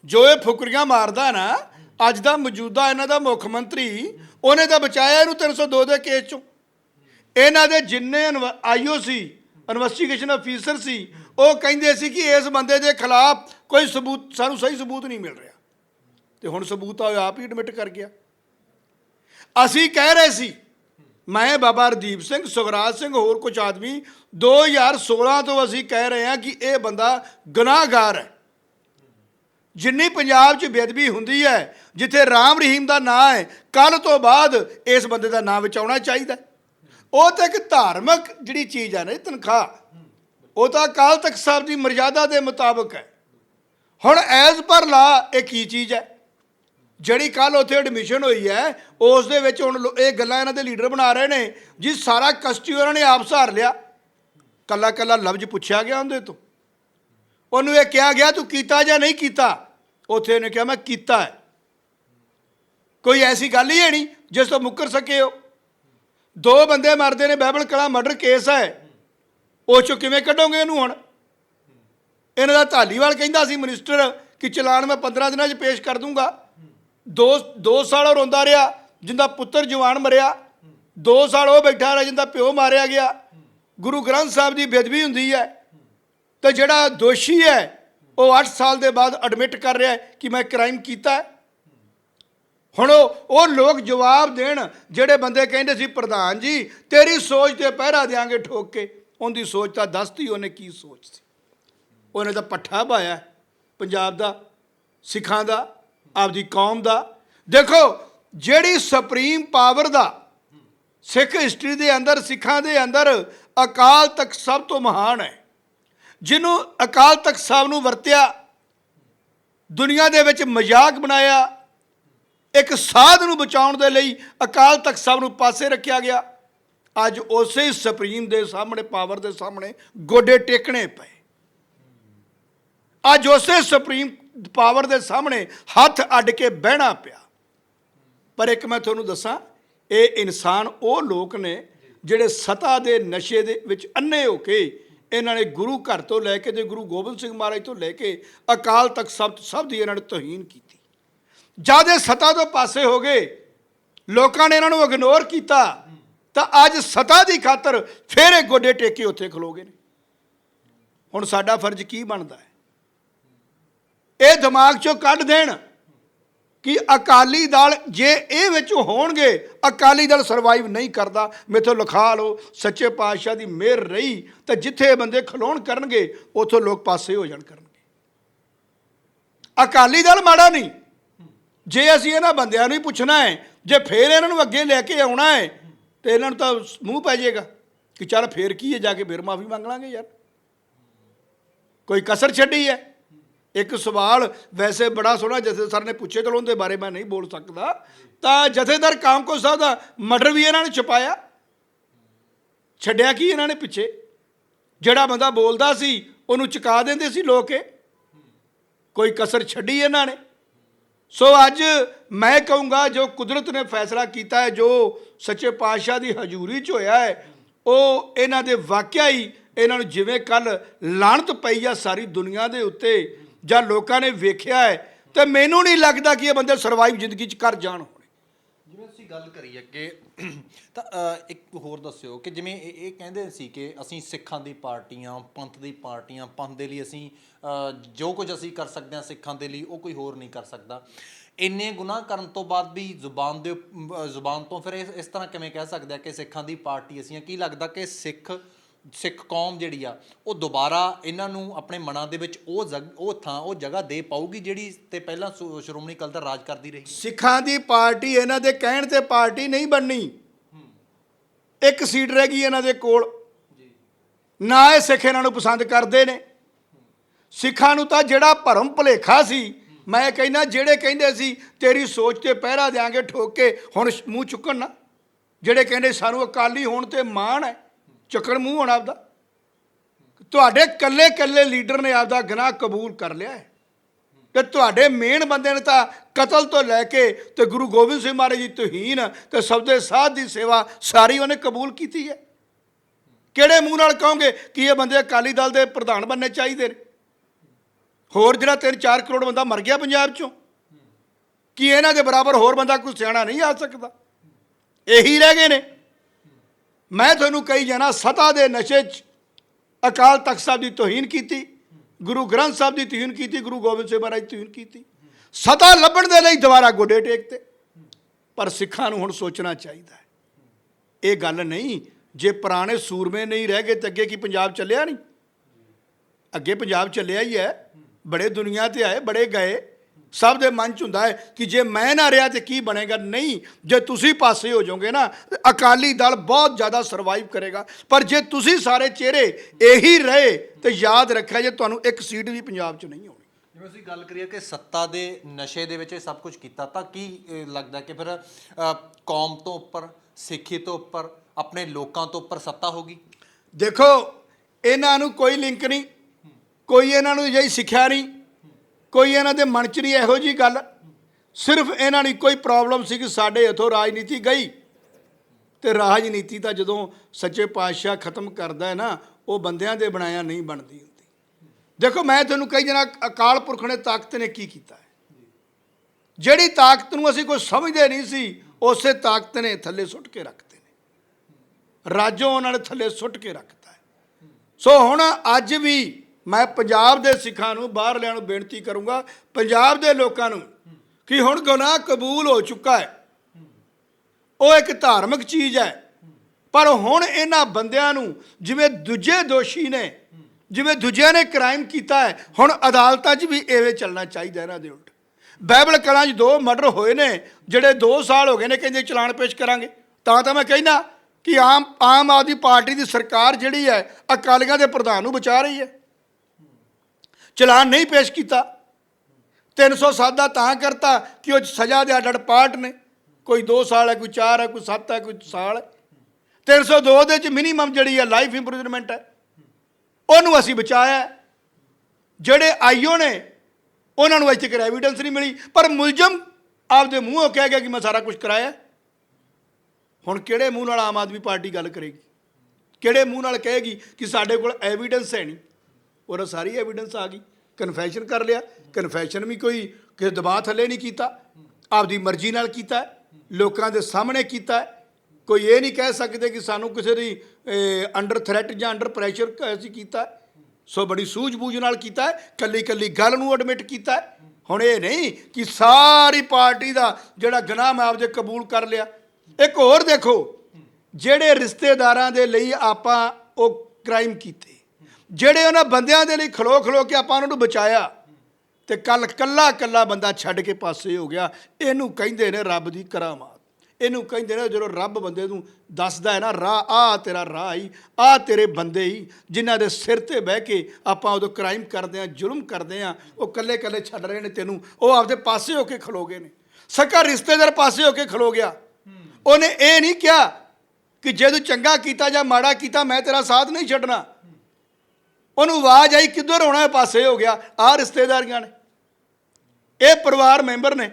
ਜੋ ਇਹ ਫੁਕਰੀਆਂ ਮਾਰਦਾ ਨਾ, ਅੱਜ ਦਾ ਮੌਜੂਦਾ ਇਹਨਾਂ ਦਾ ਮੁੱਖ ਮੰਤਰੀ, ਉਹਨੇ ਤਾਂ ਬਚਾਇਆ ਇਹਨੂੰ 302 ਦੇ ਕੇਸ ਚੋਂ। ਇਹਨਾਂ ਦੇ ਜਿੰਨੇ ਆਈਓ ਸੀ ਇਨਵੈਸਟੀਗੇਸ਼ਨ ਅਫੀਸਰ ਸੀ, ਉਹ ਕਹਿੰਦੇ ਸੀ ਕਿ ਇਸ ਬੰਦੇ ਦੇ ਖਿਲਾਫ ਕੋਈ ਸਬੂਤ, ਸਾਨੂੰ ਸਹੀ ਸਬੂਤ ਨਹੀਂ ਮਿਲ ਰਿਹਾ। ਤੇ ਹੁਣ ਸਬੂਤ ਆ ਆਪ ਹੀ ਐਡਮਿਟ ਕਰ ਗਿਆ। ਅਸੀਂ ਕਹਿ ਰਹੇ ਸੀ ਮੈਂ ਬਾਬਾ ਰਦੀਪ ਸਿੰਘ, ਸੁਖਰਾਜ ਸਿੰਘ ਹੋਰ ਕੁਝ ਆਦਮੀ 2016 ਤੋਂ ਅਸੀਂ ਕਹਿ ਰਹੇ ਹਾਂ ਕਿ ਇਹ ਬੰਦਾ ਗੁਨਾਹਗਾਰ ਹੈ। ਜਿੰਨੀ ਪੰਜਾਬ 'ਚ ਬੇਅਦਬੀ ਹੁੰਦੀ ਹੈ, ਜਿੱਥੇ ਰਾਮ ਰਹੀਮ ਦਾ ਨਾਂ ਹੈ ਕੱਲ ਤੋਂ ਬਾਅਦ ਇਸ ਬੰਦੇ ਦਾ ਨਾਂ ਵਿੱਚ ਆਉਣਾ ਚਾਹੀਦਾ ਉਹ ਤਾਂ ਇੱਕ ਧਾਰਮਿਕ ਜਿਹੜੀ ਚੀਜ਼ ਹੈ ਨਾ ਤਨਖਾਹ। ਉਹ ਤਾਂ ਅਕਾਲ ਤਖਤ ਸਾਹਿਬ ਦੀ ਮਰਜ਼ਾਦਾ ਦੇ ਮੁਤਾਬਕ ਹੈ। ਹੁਣ ਐਜ਼ ਪਰ ਲਾ, ਇਹ ਕੀ ਚੀਜ਼ ਹੈ? ਜਿਹੜੀ ਕੱਲ ਉੱਥੇ ਐਡਮਿਸ਼ਨ ਹੋਈ ਹੈ, ਉਸ ਦੇ ਵਿੱਚ ਹੁਣ ਲੋ- ਇਹ ਗੱਲਾਂ ਇਹਨਾਂ ਦੇ ਲੀਡਰ ਬਣਾ ਰਹੇ ਨੇ, ਜੀ ਸਾਰਾ ਕਸਟੀ ਉਹਨਾਂ ਨੇ ਆਪ ਸਹਾਰ ਲਿਆ। ਕੱਲਾ ਕੱਲਾ ਲਫ਼ਜ਼ ਪੁੱਛਿਆ ਗਿਆ ਉਹਦੇ ਤੋਂ। ਉਹਨੂੰ ਇਹ ਕਿਹਾ ਗਿਆ, ਤੂੰ ਕੀਤਾ ਜਾਂ ਨਹੀਂ ਕੀਤਾ? ਉੱਥੇ ਉਹਨੇ ਕਿਹਾ, ਮੈਂ ਕੀਤਾ ਹੈ। ਕੋਈ ਐਸੀ ਗੱਲ ਹੀ ਹੈ ਨਹੀਂ, ਜਿਸ ਤੋਂ ਮੁੱਕਰ ਸਕੇ ਹੋ ਦੋ ਬੰਦੇ ਮਰਦੇ ਨੇ ਬਾਈਬਲ ਕਲਾ ਮਰਡਰ ਕੇਸ ਹੈ। ਉਹ ਚੋਂ ਕਿਵੇਂ ਕੱਢੋਗੇ ਇਹਨੂੰ ਹੁਣ? ਇਹਨਾਂ ਦਾ ਧਾਲੀਵਾਲ ਕਹਿੰਦਾ ਸੀ, ਮਿਨਿਸਟਰ, ਕਿ ਚਲਾਨ ਮੈਂ 15 ਦਿਨਾਂ 'ਚ ਪੇਸ਼ ਕਰ ਦੂੰਗਾ। ਦੋ ਦੋ ਸਾਲ ਉਹ ਰੋਂਦਾ ਰਿਹਾ, ਜਿੰਦਾ ਪੁੱਤਰ ਜਵਾਨ ਮਰਿਆ, ਦੋ ਸਾਲ ਉਹ ਬੈਠਾ ਰਿਹਾ, ਜਿੰਦਾ ਪਿਓ ਮਾਰਿਆ ਗਿਆ। ਗੁਰੂ ਗ੍ਰੰਥ ਸਾਹਿਬ ਦੀ ਬੇਦਬੀ ਹੁੰਦੀ ਹੈ। ਤੇ ਜਿਹੜਾ ਦੋਸ਼ੀ ਹੈ, ਉਹ 8 ਸਾਲ ਦੇ ਬਾਅਦ ਐਡਮਿਟ ਕਰ ਰਿਹਾ ਕਿ ਮੈਂ ਕ੍ਰਾਈਮ ਕੀਤਾ ਹੁਣ ਉਹ ਉਹ ਲੋਕ ਜਵਾਬ ਦੇਣ, ਜਿਹੜੇ ਬੰਦੇ ਕਹਿੰਦੇ ਸੀ, ਪ੍ਰਧਾਨ ਜੀ, ਤੇਰੀ ਸੋਚ ਤੇ ਪਹਿਰਾ ਦਿਆਂਗੇ ਠੋਕ ਕੇ। ਉਹਦੀ ਸੋਚ ਤਾਂ ਦੱਸਤੀ, ਉਹਨੇ ਕੀ ਸੋਚ ਸੀ। ਉਹਨੇ ਤਾਂ ਪੱਠਾ ਪਾਇਆ, ਪੰਜਾਬ ਦਾ, ਸਿੱਖਾਂ ਦਾ। ਆਪਦੀ ਕੌਮ ਦਾ। ਦੇਖੋ, ਜਿਹੜੀ ਸੁਪਰੀਮ ਪਾਵਰ ਦਾ ਸਿੱਖ ਹਿਸਟਰੀ ਦੇ ਅੰਦਰ, ਸਿੱਖਾਂ ਦੇ ਅੰਦਰ ਅਕਾਲ ਤਖਤ ਸਭ ਤੋਂ ਮਹਾਨ ਹੈ। ਜਿਹਨੂੰ ਅਕਾਲ ਤਖਤ ਸਾਹਿਬ ਨੂੰ ਵਰਤਿਆ, ਦੁਨੀਆ ਦੇ ਵਿੱਚ ਮਜ਼ਾਕ ਬਣਾਇਆ, ਇੱਕ ਸਾਧ ਨੂੰ ਬਚਾਉਣ ਦੇ ਲਈ ਅਕਾਲ ਤਖਤ ਸਾਹਿਬ ਨੂੰ ਪਾਸੇ ਰੱਖਿਆ ਗਿਆ। ਅੱਜ ਉਸੇ ਸੁਪਰੀਮ ਦੇ ਸਾਹਮਣੇ, ਪਾਵਰ ਦੇ ਸਾਹਮਣੇ ਗੋਡੇ ਟੇਕਣੇ ਪਏ। ਅੱਜ ਉਸੇ ਸੁਪਰੀਮ ਪਾਵਰ ਦੇ ਸਾਹਮਣੇ ਹੱਥ ਅੱਡ ਕੇ ਬਹਿਣਾ ਪਿਆ। ਪਰ ਇੱਕ ਮੈਂ ਤੁਹਾਨੂੰ ਦੱਸਾਂ, ਇਹ ਇਨਸਾਨ ਉਹ ਲੋਕ ਨੇ ਜਿਹੜੇ ਸਤਾ ਦੇ ਨਸ਼ੇ ਦੇ ਵਿੱਚ ਅੰਨੇ ਹੋ ਕੇ ਇਹਨਾਂ ਨੇ ਗੁਰੂ ਘਰ ਤੋਂ ਲੈ ਕੇ ਤੇ ਗੁਰੂ ਗੋਬਿੰਦ ਸਿੰਘ ਮਹਾਰਾਜ ਤੋਂ ਲੈ ਕੇ ਅਕਾਲ ਤਖਤ ਸਭ ਸਭ ਦੀ ਇਹਨਾਂ ਨੇ ਤੋਹੀਨ ਕੀਤੀ। ਜਦ ਇਹ ਸਤਾ ਤੋਂ ਪਾਸੇ ਹੋ ਗਏ, ਲੋਕਾਂ ਨੇ ਇਹਨਾਂ ਨੂੰ ਇਗਨੋਰ ਕੀਤਾ, ਤਾਂ ਅੱਜ ਸਤਾ ਦੀ ਖਾਤਰ ਫੇਰ ਇਹ ਗੋਡੇ ਟੇਕੇ ਉੱਥੇ ਖਲੋ ਗਏ ਨੇ। ਹੁਣ ਸਾਡਾ ਫਰਜ਼ ਕੀ ਬਣਦਾ ਹੈ? ਇਹ ਦਿਮਾਗ ਚੋਂ ਕੱਢ ਦੇਣ ਕਿ ਅਕਾਲੀ ਦਲ ਜੇ ਇਹ ਵਿੱਚ ਹੋਣਗੇ, ਅਕਾਲੀ ਦਲ ਸਰਵਾਈਵ ਨਹੀਂ ਕਰਦਾ। ਮੇਥੋਂ ਲਿਖਾ ਲਓ, ਸੱਚੇ ਪਾਤਸ਼ਾਹ ਦੀ ਮਿਹਰ ਰਹੀ ਤਾਂ ਜਿੱਥੇ ਇਹ ਬੰਦੇ ਖਲੋਣ ਕਰਨਗੇ, ਉਥੋਂ ਲੋਕ ਪਾਸੇ ਹੋ ਜਾਣ ਕਰਨਗੇ। ਅਕਾਲੀ ਦਲ ਮਾੜਾ ਨਹੀਂ। ਜੇ ਅਸੀਂ ਇਹਨਾਂ ਬੰਦਿਆਂ ਨੂੰ ਹੀ ਪੁੱਛਣਾ ਹੈ, ਜੇ ਫੇਰ ਇਹਨਾਂ ਨੂੰ ਅੱਗੇ ਲੈ ਕੇ ਆਉਣਾ ਹੈ, ਤੇ ਇਹਨਾਂ ਨੂੰ ਤਾਂ ਮੂੰਹ ਪੈ ਜਾਏਗਾ ਕਿ ਚੱਲ ਫੇਰ ਕੀ ਹੈ, ਜਾ ਕੇ ਫੇਰ ਮਾਫੀ ਮੰਗ ਲਾਂਗੇ ਯਾਰ। ਕੋਈ ਕਸਰ ਛੱਡੀ ਹੈ? ਇੱਕ ਸਵਾਲ ਵੈਸੇ ਬੜਾ ਸੋਹਣਾ ਜਥੇਦਾਰ ਸਰ ਨੇ ਪੁੱਛੇ, ਚਲੋ ਉਹਦੇ ਬਾਰੇ ਮੈਂ ਨਹੀਂ ਬੋਲ ਸਕਦਾ। ਤਾਂ ਜਥੇਦਾਰ ਕਾਮਕੋ ਸਾਹਿਬ ਦਾ ਮਰਡਰ ਵੀ ਇਹਨਾਂ ਨੇ ਛੁਪਾਇਆ। ਛੱਡਿਆ ਕੀ ਇਹਨਾਂ ਨੇ ਪਿੱਛੇ? ਜਿਹੜਾ ਬੰਦਾ ਬੋਲਦਾ ਸੀ, ਉਹਨੂੰ ਚੁਕਾ ਦਿੰਦੇ ਸੀ ਲੋਕ ਇਹ। ਕੋਈ ਕਸਰ ਛੱਡੀ ਇਹਨਾਂ ਨੇ। ਸੋ ਅੱਜ ਮੈਂ ਕਹੂੰਗਾ, ਜੋ ਕੁਦਰਤ ਨੇ ਫੈਸਲਾ ਕੀਤਾ ਹੈ, ਜੋ ਸੱਚੇ ਪਾਤਸ਼ਾਹ ਦੀ ਹਜ਼ੂਰੀ 'ਚ ਹੋਇਆ ਹੈ, ਉਹ ਇਹਨਾਂ ਦੇ ਵਾਕਿਆ ਹੀ ਇਹਨਾਂ ਨੂੰ ਜਿਵੇਂ ਕੱਲ ਲਾਣਤ ਪਈ ਆ ਸਾਰੀ ਦੁਨੀਆ ਦੇ ਉੱਤੇ ਜਾਂ ਲੋਕਾਂ ਨੇ ਵੇਖਿਆ ਹੈ ਤੇ ਮੈਨੂੰ ਨਹੀਂ ਲੱਗਦਾ ਕਿ ਇਹ ਬੰਦੇ ਸਰਵਾਈਵ ਜ਼ਿੰਦਗੀ 'ਚ ਕਰ ਜਾਣ ਹੋਣੇ ਜਿਵੇਂ ਤੁਸੀਂ ਗੱਲ ਕਰੀ ਅੱਗੇ ਤਾਂ ਅ, ਇੱਕ ਹੋਰ ਦੱਸਿਓ ਕਿ ਜਿਵੇਂ ਇਹ ਇਹ ਕਹਿੰਦੇ ਸੀ ਕਿ ਅਸੀਂ ਸਿੱਖਾਂ ਦੀ ਪਾਰਟੀਆਂ ਪੰਥ ਦੀ ਪਾਰਟੀਆਂ ਪੰਥ ਦੇ ਲਈ ਅਸੀਂ ਅ, ਜੋ ਕੁਝ ਅਸੀਂ ਕਰ ਸਕਦੇ ਹਾਂ ਸਿੱਖਾਂ ਦੇ ਲਈ ਉਹ ਕੋਈ ਹੋਰ ਨਹੀਂ ਕਰ ਸਕਦਾ ਇੰਨੇ ਗੁਨਾਹ ਕਰਨ ਤੋਂ ਬਾਅਦ ਵੀ ਜ਼ੁਬਾਨ ਦੇ ਉੱਪ- ਅ, ਜ਼ੁਬਾਨ ਤੋਂ ਫਿਰ ਇਸ ਇਸ ਤਰ੍ਹਾਂ ਕਿਵੇਂ ਕਹਿ ਸਕਦੇ ਆ ਕਿ ਸਿੱਖਾਂ ਦੀ ਪਾਰਟੀ ਅਸੀਂ ਹਾਂ? ਕੀ ਲੱਗਦਾ ਕਿ ਸਿੱਖ ਸਿੱਖ ਕੌਮ ਜਿਹੜੀ ਆ ਉਹ ਦੁਬਾਰਾ ਇਹਨਾਂ ਨੂੰ ਆਪਣੇ ਮਨਾਂ ਦੇ ਵਿੱਚ ਉਹ ਜਗ ਉਹ ਥਾਂ ਉਹ ਜਗ੍ਹਾ ਦੇ ਪਾਊਗੀ ਜਿਹੜੀ ਤੇ ਪਹਿਲਾਂ ਸ਼੍ਰੋ- ਸ਼੍ਰੋਮਣੀ ਅਕਾਲੀ ਦਲ ਰਾਜ ਕਰਦੀ ਰਹੀ। ਸਿੱਖਾਂ ਦੀ ਪਾਰਟੀ ਇਹਨਾਂ ਦੇ ਕਹਿਣ ਤੇ ਪਾਰਟੀ ਨਹੀਂ ਬਣਨੀ। ਇੱਕ ਸੀਟ ਰਹਿ ਗਈ ਇਹਨਾਂ ਦੇ ਕੋਲ। ਨਾ ਇਹ ਸਿੱਖ ਇਹਨਾਂ ਨੂੰ ਪਸੰਦ ਕਰਦੇ ਨੇ। ਸਿੱਖਾਂ ਨੂੰ ਤਾਂ ਜਿਹੜਾ ਭਰਮ ਭਲੇਖਾ ਸੀ ਮੈਂ ਕਹਿੰਦਾ ਜਿਹੜੇ ਕਹਿੰਦੇ ਸੀ ਤੇਰੀ ਸੋਚ ਤੇ ਪਹਿਰਾ ਦੇਾਂਗੇ ਠੋਕ ਕੇ ਹੁਣ ਸ਼- ਮੂੰਹ ਚੁੱਕਣ ਨਾ। ਜਿਹੜੇ ਕਹਿੰਦੇ ਸਾਨੂੰ ਅਕਾਲੀ ਹੋਣ ਤੇ ਮਾਣ ਹੈ। ਚੱਕਣ ਮੂੰਹ ਹੁਣ ਆਪਦਾ। ਤੁਹਾਡੇ ਕੱਲੇ ਕੱਲੇ ਲੀਡਰ ਨੇ ਆਪਦਾ ਗੁਨਾਹ ਕਬੂਲ ਕਰ ਲਿਆ ਹੈ। ਤੇ ਤੁਹਾਡੇ ਮੇਨ ਬੰਦੇ ਨੇ ਤਾਂ ਕਤਲ ਤੋਂ ਲੈ ਕੇ ਤੇ ਗੁਰੂ ਗੋਬਿੰਦ ਸਿੰਘ ਮਹਾਰਾਜ ਦੀ ਤੋਹੀਨ ਤੇ ਸਬਦੇ ਸਾਧ ਦੀ ਸੇਵਾ ਸਾਰੀ ਉਹਨੇ ਕਬੂਲ ਕੀਤੀ ਹੈ। ਕਿਹੜੇ ਮੂੰਹ ਨਾਲ ਕਹੋਗੇ ਕਿ ਇਹ ਬੰਦੇ ਅਕਾਲੀ ਦਲ ਦੇ ਪ੍ਰਧਾਨ ਬਣਨੇ ਚਾਹੀਦੇ ਨੇ? ਹੋਰ ਜਿਹੜਾ 3-4 ਕਰੋੜ ਬੰਦਾ ਮਰ ਗਿਆ ਪੰਜਾਬ ਚੋਂ, ਕੀ ਇਹਨਾਂ ਦੇ ਬਰਾਬਰ ਹੋਰ ਬੰਦਾ ਕੋਈ ਸਿਆਣਾ ਨਹੀਂ ਆ ਸਕਦਾ? ਇਹੀ ਰਹਿ ਗਏ ਨੇ। ਮੈਂ ਤੁਹਾਨੂੰ ਕਹੀ ਜਾਣਾ, ਸਤਾ ਦੇ ਨਸ਼ੇ 'ਚ ਅਕਾਲ ਤਖਤ ਸਾਹਿਬ ਦੀ ਤੋਹੀਨ ਕੀਤੀ, ਗੁਰੂ ਗ੍ਰੰਥ ਸਾਹਿਬ ਦੀ ਤੋਹੀਨ ਕੀਤੀ, ਗੁਰੂ ਗੋਬਿੰਦ ਸਿੰਘ ਮਹਾਰਾਜ ਦੀ ਤੋਹੀਨ ਕੀਤੀ। ਸਤਾ ਲੱਭਣ ਦੇ ਲਈ ਦੁਬਾਰਾ ਗੋਡੇ ਟੇਕਤੇ। ਪਰ ਸਿੱਖਾਂ ਨੂੰ ਹੁਣ ਸੋਚਣਾ ਚਾਹੀਦਾ ਹੈ। ਇਹ ਗੱਲ ਨਹੀਂ, ਜੇ ਪੁਰਾਣੇ ਸੂਰਮੇ ਨਹੀਂ ਰਹਿ ਗਏ ਤੇ ਅੱਗੇ ਕੀ ਪੰਜਾਬ ਚੱਲਿਆ ਨਹੀਂ? ਅੱਗੇ ਪੰਜਾਬ ਚੱਲਿਆ ਹੀ ਹੈ। ਬੜੇ ਦੁਨੀਆ ਤੇ ਆਏ, ਬੜੇ ਗਏ। ਸਭ ਦੇ ਮਨ ਚ ਹੁੰਦਾ ਹੈ ਕਿ ਜੇ ਮੈਂ ਨਾ ਰਿਹਾ ਤੇ ਕੀ ਬਣੇਗਾ? ਨਹੀਂ ਜੇ ਤੁਸੀਂ ਪਾਸੇ ਹੋ ਜਾਓਗੇ ਨਾ ਅਕਾਲੀ ਦਲ ਬਹੁਤ ਜ਼ਿਆਦਾ ਸਰਵਾਈਵ ਕਰੇਗਾ। ਪਰ ਜੇ ਤੁਸੀਂ ਸਾਰੇ ਚਿਹਰੇ ਇਹੀ ਰਹੇ ਤੇ ਯਾਦ ਰੱਖਿਆ ਜੇ ਤੁਹਾਨੂੰ ਇੱਕ ਸੀਟ ਵੀ ਪੰਜਾਬ 'ਚ ਨਹੀਂ ਹੋਣੀ। ਜਿਵੇਂ ਅਸੀਂ ਗੱਲ ਕਰੀਏ ਕਿ ਸੱਤਾ ਦੇ ਨਸ਼ੇ ਦੇ ਵਿੱਚ ਇਹ ਸਭ ਕੁਝ ਕੀਤਾ ਤਾਂ ਕੀ ਲੱਗਦਾ ਕਿ ਫਿਰ ਕੌਮ ਤੋਂ ਉੱਪਰ ਸਿੱਖੀ ਤੋਂ ਉੱਪਰ ਆਪਣੇ ਲੋਕਾਂ ਤੋਂ ਉੱਪਰ ਸੱਤਾ ਹੋਗੀ ਦੇਖੋ ਇਹਨਾਂ ਨੂੰ ਕੋਈ ਲਿੰਕ ਨਹੀਂ ਕੋਈ ਇਹਨਾਂ ਨੂੰ ਜਿਹੀ ਸਿੱਖਿਆ ਨਹੀਂ ਕੋਈ ਇਹਨਾਂ ਦੇ ਮਨ 'ਚ ਨਹੀਂ ਇਹੋ ਜੀ ਗੱਲ। ਸਿਰਫ ਇਹਨਾਂ ਦੀ ਕੋਈ ਪ੍ਰੋਬਲਮ ਸੀ ਕਿ ਸਾਡੇ ਇਥੋਂ ਰਾਜਨੀਤੀ ਗਈ। ਤੇ ਰਾਜਨੀਤੀ ਤਾਂ ਜਦੋਂ ਸੱਚੇ ਪਾਤਸ਼ਾਹ ਖਤਮ ਕਰਦਾ ਹੈ ਨਾ, ਉਹ ਬੰਦਿਆਂ ਦੇ ਬਣਾਇਆ ਨਹੀਂ ਬਣਦੀ ਹੁੰਦੀ। ਦੇਖੋ, ਮੈਂ ਤੁਹਾਨੂੰ ਕਈ ਜਣਾ ਅਕਾਲ ਪੁਰਖ ਨੇ ਤਾਕਤ ਨੇ ਕੀ ਕੀਤਾ ਹੈ? ਜਿਹੜੀ ਤਾਕਤ ਨੂੰ ਅਸੀਂ ਕੋਈ ਸਮਝਦੇ ਨਹੀਂ ਸੀ, ਉਸੇ ਤਾਕਤ ਨੇ ਥੱਲੇ ਸੁੱਟ ਕੇ ਰੱਖਦੇ ਨੇ। ਰਾਜੋਂ ਉਹਨਾਂ ਨੇ ਥੱਲੇ ਸੁੱਟ ਕੇ ਰੱਖਤਾ ਸੋ ਹੁਣ ਅੱਜ ਵੀ ਮੈਂ ਪੰਜਾਬ ਦੇ ਸਿੱਖਾਂ ਨੂੰ, ਬਾਹਰਲਿਆਂ ਨੂੰ ਬੇਨਤੀ ਕਰੂੰਗਾ, ਪੰਜਾਬ ਦੇ ਲੋਕਾਂ ਨੂੰ ਕਿ ਹੁਣ ਗੁਨਾਹ ਕਬੂਲ ਹੋ ਚੁੱਕਾ ਹੈ। ਉਹ ਇੱਕ ਧਾਰਮਿਕ ਚੀਜ਼ ਹੈ। ਪਰ ਹੁਣ ਇਹਨਾਂ ਬੰਦਿਆਂ ਨੂੰ ਜਿਵੇਂ ਦੂਜੇ ਦੋਸ਼ੀ ਨੇ, ਜਿਵੇਂ ਦੂਜਿਆਂ ਨੇ ਕ੍ਰਾਈਮ ਕੀਤਾ ਹੈ, ਹੁਣ ਅਦਾਲਤਾਂ 'ਚ ਵੀ ਐਵੇਂ ਚੱਲਣਾ ਚਾਹੀਦਾ ਇਹਨਾਂ ਦੇ ਉਲਟ। ਬਾਈਬਲ ਕਲਾਂ 'ਚ ਦੋ ਮਰਡਰ ਹੋਏ ਨੇ, ਜਿਹੜੇ 2 ਸਾਲ ਹੋ ਗਏ ਨੇ, ਕਹਿੰਦੇ ਚਲਾਨ ਪੇਸ਼ ਕਰਾਂਗੇ। ਤਾਂ ਤਾਂ ਮੈਂ ਕਹਿੰਦਾ ਕਿ ਆਮ ਆਮ ਆਦਮੀ ਪਾਰਟੀ ਦੀ ਸਰਕਾਰ ਜਿਹੜੀ ਹੈ, ਅਕਾਲੀਆਂ ਦੇ ਪ੍ਰਧਾਨ ਨੂੰ ਬਚਾ ਰਹੀ ਹੈ। ਚਲਾਨ ਨਹੀਂ ਪੇਸ਼ ਕੀਤਾ। 307 ਦਾ ਤਾਂ ਕਰਤਾ ਕਿ ਉਹ ਸਜ਼ਾ ਦੇ ਅੱਡ ਅੱਡ ਪਾਰਟ ਨੇ। ਕੋਈ 2 ਸਾਲ ਹੈ, ਕੋਈ 4 ਹੈ, ਕੋਈ 7 ਹੈ, ਕੋਈ ਸਾਲ ਹੈ। 302 ਦੇ ਵਿੱਚ ਮਿਨੀਮਮ ਜਿਹੜੀ ਹੈ ਲਾਈਫ ਇੰਪ੍ਰਿਜ਼ਨਮੈਂਟ ਹੈ। ਉਹਨੂੰ ਅਸੀਂ ਬਚਾਇਆ ਜਿਹੜੇ ਆਈਓ ਨੇ, ਉਹਨਾਂ ਨੂੰ ਅਜੇ ਤੱਕ ਐਵੀਡੈਂਸ ਨਹੀਂ ਮਿਲੀ। ਪਰ ਮੁਲਜ਼ਮ ਆਪਦੇ ਮੂੰਹੋਂ ਕਹਿ ਗਿਆ ਕਿ ਮੈਂ ਸਾਰਾ ਕੁਝ ਕਰਾਇਆ। ਹੁਣ ਕਿਹੜੇ ਮੂੰਹ ਨਾਲ ਆਮ ਆਦਮੀ ਪਾਰਟੀ ਗੱਲ ਕਰੇਗੀ? ਕਿਹੜੇ ਮੂੰਹ ਨਾਲ ਕਹੇਗੀ ਕਿ ਸਾਡੇ ਕੋਲ ਐਵੀਡੈਂਸ ਹੈ ਨਹੀਂ? ਉਹਦਾ ਸਾਰੀ ਐਵੀਡੈਂਸ ਆ ਗਈ। ਕਨਫੈਸ਼ਨ ਕਰ ਲਿਆ। ਕਨਫੈਸ਼ਨ ਵੀ ਕੋਈ ਕਿਸੇ ਦਬਾਅ ਥੱਲੇ ਨਹੀਂ ਕੀਤਾ। ਆਪਦੀ ਮਰਜ਼ੀ ਨਾਲ ਕੀਤਾ ਲੋਕਾਂ ਦੇ ਸਾਹਮਣੇ ਕੀਤਾ ਕੋਈ ਇਹ ਨਹੀਂ ਕਹਿ ਸਕਦੇ ਕਿ ਸਾਨੂੰ ਕਿਸੇ ਦੀ ਅੰਡਰ ਥ੍ਰੈਟ ਜਾਂ ਅੰਡਰ ਪ੍ਰੈਸ਼ਰ ਅਸੀਂ ਕੀਤਾ ਸੋ ਬੜੀ ਸੂਝ-ਬੂਝ ਨਾਲ ਕੀਤਾ ਹੈ। ਕੱਲੀ ਕੱਲੀ ਗੱਲ ਨੂੰ ਐਡਮਿਟ ਕੀਤਾ ਹੁਣ ਇਹ ਨਹੀਂ ਕਿ ਸਾਰੀ ਪਾਰਟੀ ਦਾ ਜਿਹੜਾ ਗੁਨਾਹ ਮੈਂ ਆਪਦੇ ਕਬੂਲ ਕਰ ਲਿਆ। ਇੱਕ ਹੋਰ ਦੇਖੋ, ਜਿਹੜੇ ਰਿਸ਼ਤੇਦਾਰਾਂ ਦੇ ਲਈ ਆਪਾਂ ਉਹ ਕ੍ਰਾਈਮ ਕੀਤੇ। ਜਿਹੜੇ ਉਹਨਾਂ ਬੰਦਿਆਂ ਦੇ ਲਈ ਖਲੋ ਖਲੋ ਕੇ ਆਪਾਂ ਉਹਨਾਂ ਨੂੰ ਬਚਾਇਆ, ਤੇ ਕੱਲ ਕੱਲਾ ਕੱਲਾ ਬੰਦਾ ਛੱਡ ਕੇ ਪਾਸੇ ਹੋ ਗਿਆ। ਇਹਨੂੰ ਕਹਿੰਦੇ ਨੇ ਰੱਬ ਦੀ ਕਰਾਮਾਤ। ਇਹਨੂੰ ਕਹਿੰਦੇ ਨੇ ਜਦੋਂ ਰੱਬ ਬੰਦੇ ਨੂੰ ਦੱਸਦਾ ਹੈ ਨਾ, ਰਾਹ ਆ ਤੇਰਾ ਰਾਹ ਹੀ ਆ ਤੇਰੇ ਬੰਦੇ ਹੀ ਜਿਨ੍ਹਾਂ ਦੇ ਸਿਰ ਤੇ ਬਹਿ ਕੇ ਆਪਾਂ ਉਦੋਂ ਕ੍ਰਾਈਮ ਕਰਦੇ ਆ ਜ਼ੁਲਮ ਕਰਦੇ ਆ ਉਹ ਕੱਲੇ ਕੱਲੇ ਛੱਡ ਰਹੇ ਨੇ ਤੈਨੂੰ। ਉਹ ਆਪਦੇ ਪਾਸੇ ਹੋ ਕੇ ਖਲੋ ਗਏ ਨੇ। ਸਕਾ ਰਿਸ਼ਤੇਦਾਰ ਪਾਸੇ ਹੋ ਕੇ ਖਲੋ ਗਿਆ। ਉਹਨੇ ਇਹ ਨਹੀਂ ਕਿਹਾ ਕਿ ਜੇ ਤੂੰ ਚੰਗਾ ਕੀਤਾ ਜਾਂ ਮਾੜਾ ਕੀਤਾ, ਮੈਂ ਤੇਰਾ ਸਾਥ ਨਹੀਂ ਛੱਡਣਾ। ਉਹਨੂੰ ਆਵਾਜ਼ ਆਈ, ਕਿੱਧਰ ਹੋਣਾ ਪਾਸੇ ਹੋ ਗਿਆ। ਆ ਰਿਸ਼ਤੇਦਾਰੀਆਂ ਨੇ। ਇਹ ਪਰਿਵਾਰ ਮੈਂਬਰ ਨੇ।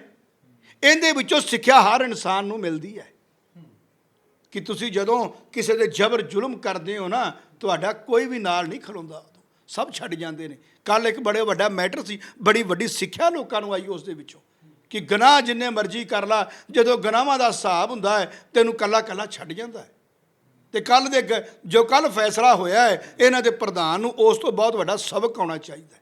ਇਹਦੇ ਵਿੱਚੋਂ ਸਿੱਖਿਆ ਹਰ ਇਨਸਾਨ ਨੂੰ ਮਿਲਦੀ ਹੈ। ਕਿ ਤੁਸੀਂ ਜਦੋਂ ਕਿਸੇ ਦੇ ਜ਼ਬਰ ਜ਼ੁਲਮ ਕਰਦੇ ਹੋ ਨਾ, ਤੁਹਾਡਾ ਕੋਈ ਵੀ ਨਾਲ ਨਹੀਂ ਖਲੋਂਦਾ। ਉਦੋਂ। ਸਭ ਛੱਡ ਜਾਂਦੇ ਨੇ। ਕੱਲ ਇੱਕ ਬੜੇ ਵੱਡਾ ਮੈਟਰ ਸੀ। ਬੜੀ ਵੱਡੀ ਸਿੱਖਿਆ ਲੋਕਾਂ ਨੂੰ ਆਈ ਉਸ ਦੇ ਵਿੱਚੋਂ। ਕਿ ਗੁਨਾਹ ਜਿੰਨੇ ਮਰਜ਼ੀ ਕਰ ਲਾ। ਜਦੋਂ ਗਨਾਹਾਂ ਦਾ ਹਿਸਾਬ ਹੁੰਦਾ ਹੈ, ਤੈਨੂੰ ਕੱਲਾ ਕੱਲਾ ਛੱਡ ਜਾਂਦਾ ਹੈ। ਤੇ ਕੱਲ ਦੇ ਜੋ ਕੱਲ ਫੈਸਲਾ ਹੋਇਆ ਹੈ ਇਹਨਾਂ ਦੇ ਪ੍ਰਧਾਨ ਨੂੰ ਉਸ ਤੋਂ ਬਹੁਤ ਵੱਡਾ ਸਬਕ ਆਉਣਾ ਚਾਹੀਦਾ ਹੈ।